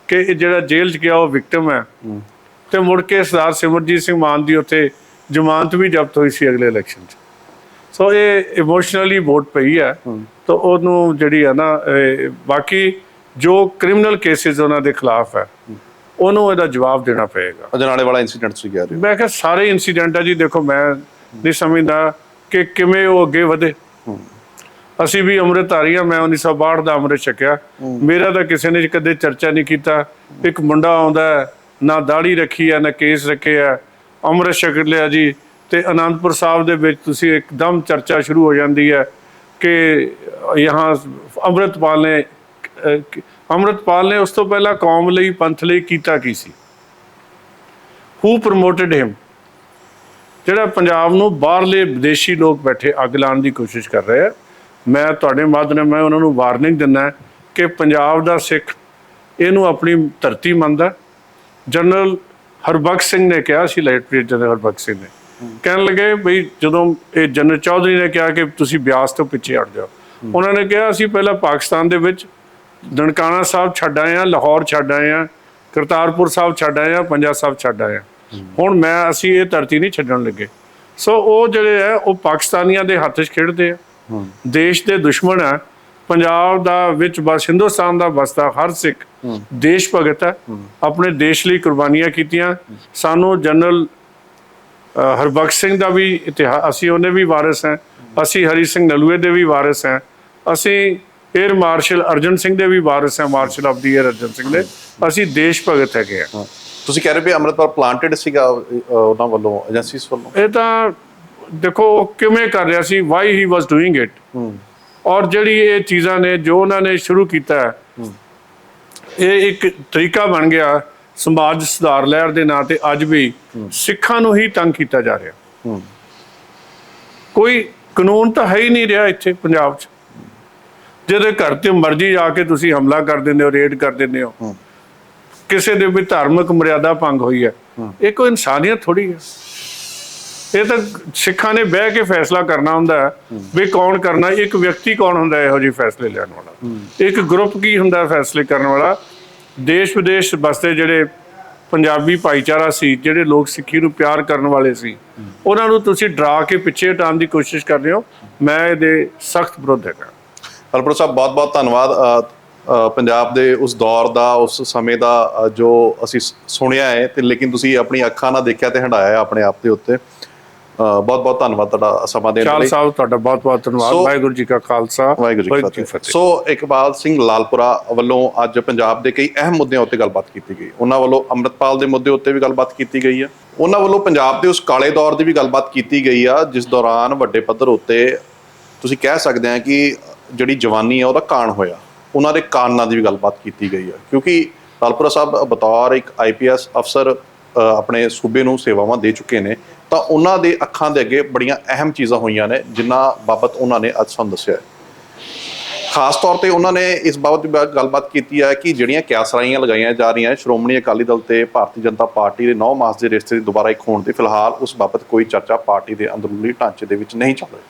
ਕਿ ਇਹ ਜਿਹੜਾ ਜੇਲ੍ਹ 'ਚ ਗਿਆ ਉਹ ਵਿਕਟਮ ਹੈ। ਤੇ ਮੁੜ ਕੇ ਸਰਦਾਰ ਸਿਮਰਜੀਤ ਸਿੰਘ ਮਾਨ ਦੀ ਉੱਥੇ ਜ਼ਮਾਨਤ ਵੀ ਜ਼ਬਤ ਹੋਈ ਸੀ ਅਗਲੇ ਇਲੈਕਸ਼ਨ 'ਚ। ਸੋ ਇਹ ਇਮੋਸ਼ਨਲੀ ਵੋਟ ਪਈ ਹੈ। ਤਾਂ ਉਹਨੂੰ ਜਿਹੜੀ ਹੈ ਨਾ ਬਾਕੀ ਜੋ ਕ੍ਰਿਮੀਨਲ ਕੇਸਿਸ ਉਹਨਾਂ ਦੇ ਖਿਲਾਫ ਹੈ ਉਹਨੂੰ ਇਹਦਾ ਜਵਾਬ ਦੇਣਾ ਪਏਗਾ। ਅਜਨਾਲੇ ਵਾਲਾ ਇਨਸੀਡੈਂਟ ਤੁਸੀਂ ਕਹਿ ਰਹੇ ਹੋ। ਮੈਂ ਕਿਹਾ ਸਾਰੇ ਇਨਸੀਡੈਂਟ ਆ ਜੀ ਦੇਖੋ ਮੈਂ ਨਹੀਂ ਸਮਝਦਾ ਕਿ ਕਿਵੇਂ ਉਹ ਅੱਗੇ ਵਧੇ। ਅਸੀਂ ਵੀ ਅੰਮ੍ਰਿਤਧਾਰੀ ਹਾਂ ਮੈਂ 1962 ਦਾ ਅੰਮ੍ਰਿਤ ਛਕਿਆ। ਮੇਰਾ ਤਾਂ ਕਿਸੇ ਨੇ ਕਦੇ ਚਰਚਾ ਨਹੀਂ ਕੀਤਾ। ਇੱਕ ਮੁੰਡਾ ਆਉਂਦਾ ਨਾ ਦਾੜੀ ਰੱਖੀ ਹੈ ਨਾ ਕੇਸ ਰੱਖੇ ਆ ਅੰਮ੍ਰਿਤ ਛਕ ਲਿਆ ਜੀ। ਤੇ ਅਨੰਦਪੁਰ ਸਾਹਿਬ ਦੇ ਵਿੱਚ ਤੁਸੀਂ ਇੱਕਦਮ ਚਰਚਾ ਸ਼ੁਰੂ ਹੋ ਜਾਂਦੀ ਹੈ ਕਿ ਯਹਾਂ ਅੰਮ੍ਰਿਤਪਾਲ ਨੇ ਅੰਮ੍ਰਿਤਪਾਲ ਨੇ ਉਸ ਤੋਂ ਪਹਿਲਾਂ ਕੌਮ ਲਈ ਪੰਥ ਲਈ ਕੀਤਾ ਕੀ ਸੀ? ਹੂ ਪ੍ਰਮੋਟਡ ਹਿਮ ਜਿਹੜਾ ਪੰਜਾਬ ਨੂੰ ਬਾਹਰਲੇ ਵਿਦੇਸ਼ੀ ਲੋਕ ਬੈਠੇ ਅੱਗ ਲਾਉਣ ਦੀ ਕੋਸ਼ਿਸ਼ ਕਰ ਰਹੇ ਆ, ਮੈਂ ਤੁਹਾਡੇ ਮਾਧਿਅਮ ਮੈਂ ਉਹਨਾਂ ਨੂੰ ਵਾਰਨਿੰਗ ਦਿੰਦਾ ਕਿ ਪੰਜਾਬ ਦਾ ਸਿੱਖ ਇਹਨੂੰ ਆਪਣੀ ਧਰਤੀ ਮੰਨਦਾ ਜਨਰਲ ਹਰਬਖਸ਼ ਸਿੰਘ ਨੇ ਕਿਹਾ ਸੀ ਲੈਟਪ੍ਰੀਤ ਜਨਰਲ ਹਰਬਖਸ਼ ਸਿੰਘ ਨੇ। ਕਹਿਣ ਲੱਗੇ ਬਈ ਜਦੋਂ ਇਹ ਜਨਰਲ ਚੌਧਰੀ ਨੇ ਕਿਹਾ ਕਿ ਤੁਸੀਂ ਬਿਆਸ ਤੋਂ ਪਿੱਛੇ ਹਟ ਜਾਓ, ਉਹਨਾਂ ਨੇ ਕਿਹਾ ਅਸੀਂ ਪਹਿਲਾਂ ਪਾਕਿਸਤਾਨ ਦੇ ਵਿੱਚ ਨਨਕਾਣਾ ਸਾਹਿਬ ਛੱਡ ਆਏ ਆ ਲਾਹੌਰ ਛੱਡ ਆਏ ਆ ਕਰਤਾਰਪੁਰ ਸਾਹਿਬ ਛੱਡ ਆਏ ਆ ਪੰਜਾ ਸਾਹਿਬ ਛੱਡ ਆਏ ਆ ਹੁਣ ਮੈਂ, ਅਸੀਂ ਇਹ ਧਰਤੀ ਨਹੀਂ ਛੱਡਣ ਲੱਗੇ। ਸੋ ਉਹ ਜਿਹੜੇ ਆ ਉਹ ਪਾਕਿਸਤਾਨੀਆਂ ਦੇ ਹੱਥ 'ਚ ਖੇਡਦੇ ਆ। ਦੇਸ਼ ਦੇ ਦੁਸ਼ਮਣ ਆ ਪੰਜਾਬ ਦਾ ਵਿੱਚ ਬਸ, ਹਿੰਦੁਸਤਾਨ ਦਾ ਵਸਦਾ ਹਰ ਸਿੱਖ ਦੇਸ਼ ਭਗਤ ਹੈ। ਆਪਣੇ ਦੇਸ਼ ਲਈ ਕੁਰਬਾਨੀਆਂ ਕੀਤੀਆਂ। ਸਾਨੂੰ ਜਨਰਲ ਹਰਬਖਸ਼ ਸਿੰਘ ਦਾ ਵੀ ਇਤਿਹਾਸ ਅਸੀਂ ਉਹਨੇ ਵੀ ਵਾਰਿਸ ਹੈ। ਅਸੀਂ ਹਰੀ ਸਿੰਘ ਨਲੂਏ ਦੇ ਵੀ ਵਾਰਿਸ ਹੈ। ਅਸੀਂ 에ਅਰ ਮਾਰਸ਼ਲ ਅਰਜਨ ਸਿੰਘ ਦੇ ਵੀ ਵਾਰਿਸ ਹੈ marshal of the air Arjan Singh ਦੇ। ਅਸੀਂ ਦੇਸ਼ ਭਗਤ ਹੈਗੇ ਆ ਤੁਸੀਂ ਕਹਿ ਰਹੇ ਵੀ ਅੰਮ੍ਰਿਤਪਾਲ ਪਲਾਂਟਡ ਸੀਗਾ ਉਹਨਾਂ ਵੱਲੋਂ ਏਜੰਸੀਜ਼ ਵੱਲੋਂ? ਇਹ ਤਾਂ ਦੇਖੋ ਕਿਵੇਂ ਕਰ ਰਿਹਾ ਸੀ why he was doing it ਔਰ ਜਿਹੜੀ ਇਹ ਚੀਜ਼ਾਂ ਨੇ ਜੋ ਉਹਨਾਂ ਨੇ ਸ਼ੁਰੂ ਕੀਤਾ ਹੈ। ਇਹ ਇੱਕ ਤਰੀਕਾ ਬਣ ਗਿਆ। ਸਮਾਜ ਸੁਧਾਰ ਲਹਿਰ ਦੇ ਨਾਂ ਤੇ ਅੱਜ ਵੀ ਸਿੱਖਾਂ ਨੂੰ ਹੀ ਤੰਗ ਕੀਤਾ ਜਾ ਰਿਹਾ। ਕੋਈ ਕਾਨੂੰਨ ਤਾਂ ਹੈ ਹੀ ਨਹੀਂ ਰਿਹਾ ਇੱਥੇ ਪੰਜਾਬ 'ਚ। ਜਿਹਦੇ ਘਰ ਤੇ ਮਰਜ਼ੀ ਜਾ ਕੇ ਤੁਸੀਂ ਹਮਲਾ ਕਰ ਦਿੰਦੇ ਹੋ ਰੇਡ ਕਰ ਦਿੰਦੇ ਹੋ ਕਿਸੇ ਦੇ ਵੀ ਧਾਰਮਿਕ ਮਰਿਆਦਾ ਭੰਗ ਹੋਈ ਹੈ ਇਹ ਕੋਈ ਇਨਸਾਨੀਅਤ ਥੋੜੀ ਹੈ। ਇਹ ਤਾਂ ਸਿੱਖਾਂ ਨੇ ਬਹਿ ਕੇ ਫੈਸਲਾ ਕਰਨਾ ਹੁੰਦਾ ਹੈ ਵੀ ਕੌਣ ਕਰਨਾ ਇੱਕ ਵਿਅਕਤੀ ਕੌਣ ਹੁੰਦਾ ਇਹੋ ਜਿਹੇ ਫੈਸਲੇ ਲੈਣ ਵਾਲਾ। ਇੱਕ ਗਰੁੱਪ ਕੀ ਹੁੰਦਾ ਫੈਸਲੇ ਕਰਨ ਵਾਲਾ ਦੇਸ਼ ਵਿਦੇਸ਼ ਬਸਤੇ ਜਿਹੜੇ ਪੰਜਾਬੀ ਭਾਈਚਾਰਾ ਸੀ, ਜਿਹੜੇ ਲੋਕ ਸਿੱਖੀ ਨੂੰ ਪਿਆਰ ਕਰਨ ਵਾਲੇ ਸੀ, ਉਹਨਾਂ ਨੂੰ ਤੁਸੀਂ ਡਰਾ ਕੇ ਪਿੱਛੇ ਹਟਾਉਣ ਦੀ ਕੋਸ਼ਿਸ਼ ਕਰ ਰਹੇ ਹੋ। ਮੈਂ ਇਹਦੇ ਸਖਤ ਵਿਰੋਧ ਹੈਗਾ। ਹਰਪ੍ਰੀਤ ਸਾਹਿਬ ਬਹੁਤ ਬਹੁਤ ਧੰਨਵਾਦ ਪੰਜਾਬ ਦੇ ਉਸ ਦੌਰ ਦਾ, ਉਸ ਸਮੇਂ ਦਾ ਜੋ ਅਸੀਂ ਸੁਣਿਆ ਹੈ ਤੇ ਲੇਕਿਨ ਤੁਸੀਂ ਆਪਣੀ ਅੱਖਾਂ ਨਾਲ ਦੇਖਿਆ ਤੇ ਹੰਡਾਇਆ ਆਪਣੇ ਆਪ ਦੇ ਉੱਤੇ। ਬਹੁਤ ਬਹੁਤ ਧੰਨਵਾਦ ਤੁਹਾਡਾ ਸਮਾਂ ਦੇਣ ਚਾਲ ਲਈ। ਸਾਹਿਬ ਤੁਹਾਡਾ ਬਹੁਤ ਬਹੁਤ ਧੰਨਵਾਦ। ਵਾਹਿਗੁਰੂ ਜੀ ਕਾ ਖਾਲਸਾ। ਵਾਹਿਗੁਰੂ ਜੀ ਕੀ ਫਤਿਹ। ਸੋ ਇਕਬਾਲ ਸਿੰਘ ਲਾਲਪੁਰਾ ਵੱਲੋਂ ਅੱਜ ਪੰਜਾਬ ਦੇ ਕਈ ਅਹਿਮ ਮੁੱਦਿਆਂ ਉੱਤੇ ਗੱਲਬਾਤ ਕੀਤੀ ਗਈ। ਉਹਨਾਂ ਵੱਲੋਂ ਅੰਮ੍ਰਿਤਪਾਲ ਦੇ ਮੁੱਦੇ ਉੱਤੇ ਵੀ ਗੱਲਬਾਤ ਕੀਤੀ ਗਈ ਹੈ ਉਹਨਾਂ ਵੱਲੋਂ ਪੰਜਾਬ ਦੇ ਉਸ ਕਾਲੇ ਦੌਰ ਦੀ ਵੀ ਗੱਲਬਾਤ ਕੀਤੀ ਗਈ ਆ ਜਿਸ ਦੌਰਾਨ ਵੱਡੇ ਪੱਧਰ ਉੱਤੇ ਤੁਸੀਂ ਕਹਿ ਸਕਦੇ ਆ ਕਿ ਜਿਹੜੀ ਜਵਾਨੀ ਆ ਉਹਦਾ ਕਾਣ ਹੋਇਆ। ਉਹਨਾਂ ਦੇ ਕਾਰਨਾਂ ਦੀ ਵੀ ਗੱਲਬਾਤ ਕੀਤੀ ਗਈ ਆ। ਕਿਉਂਕਿ ਲਾਲਪੁਰਾ ਸਾਹਿਬ ਬਤੌਰ ਇੱਕ ਆਈਪੀਐਸ ਅਫਸਰ ਆਪਣੇ ਸੂਬੇ ਨੂੰ ਸੇਵਾਵਾਂ ਦੇ ਚੁੱਕੇ ਨੇ। ਤਾਂ ਉਹਨਾਂ ਦੇ ਅੱਖਾਂ ਦੇ ਅੱਗੇ ਬੜੀਆਂ ਅਹਿਮ ਚੀਜ਼ਾਂ ਹੋਈਆਂ ਨੇ ਜਿਨ੍ਹਾਂ ਬਾਬਤ ਉਹਨਾਂ ਨੇ ਅੱਜ ਸਾਨੂੰ ਦੱਸਿਆ ਹੈ। ਖਾਸ ਤੌਰ ਤੇ ਉਹਨਾਂ ਨੇ ਇਸ ਬਾਬਤ ਗੱਲਬਾਤ ਕੀਤੀ ਹੈ ਕਿ ਜਿਹੜੀਆਂ ਕਿਆਸਰਾਈਆਂ ਲਗਾਈਆਂ ਜਾ ਰਹੀਆਂ ਸ਼੍ਰੋਮਣੀ ਅਕਾਲੀ ਦਲ ਤੇ ਭਾਰਤੀ ਜਨਤਾ ਪਾਰਟੀ ਦੇ 9 ਮਾਸ ਦੇ ਰਿਸ਼ਤੇ ਦੀ ਦੁਬਾਰਾ ਇੱਕ ਹੋਣ ਦੀ ਫਿਲਹਾਲ ਉਸ ਬਾਬਤ ਕੋਈ ਚਰਚਾ ਪਾਰਟੀ ਦੇ ਅੰਦਰੂਨੀ ਢਾਂਚੇ ਦੇ ਵਿੱਚ ਨਹੀਂ ਚੱਲ ਰਹੀ।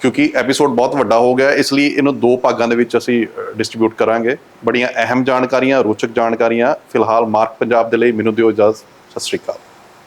ਕਿਉਂਕਿ ਐਪੀਸੋਡ ਬਹੁਤ ਵੱਡਾ ਹੋ ਗਿਆ, ਇਸ ਲਈ ਇਹਨੂੰ ਦੋ ਭਾਗਾਂ ਦੇ ਵਿੱਚ ਅਸੀਂ ਡਿਸਟ੍ਰੀਬਿਊਟ ਕਰਾਂਗੇ। ਬੜੀਆਂ ਅਹਿਮ ਜਾਣਕਾਰੀਆਂ, ਰੋਚਕ ਜਾਣਕਾਰੀਆਂ। ਫਿਲਹਾਲ ਮਾਰਕ ਪੰਜਾਬ ਦੇ ਲਈ ਮੈਨੂੰ ਦਿਓ ਇਜਾਜ਼ਤ। ਸਤਿ ਸ਼੍ਰੀ ਅਕਾਲ।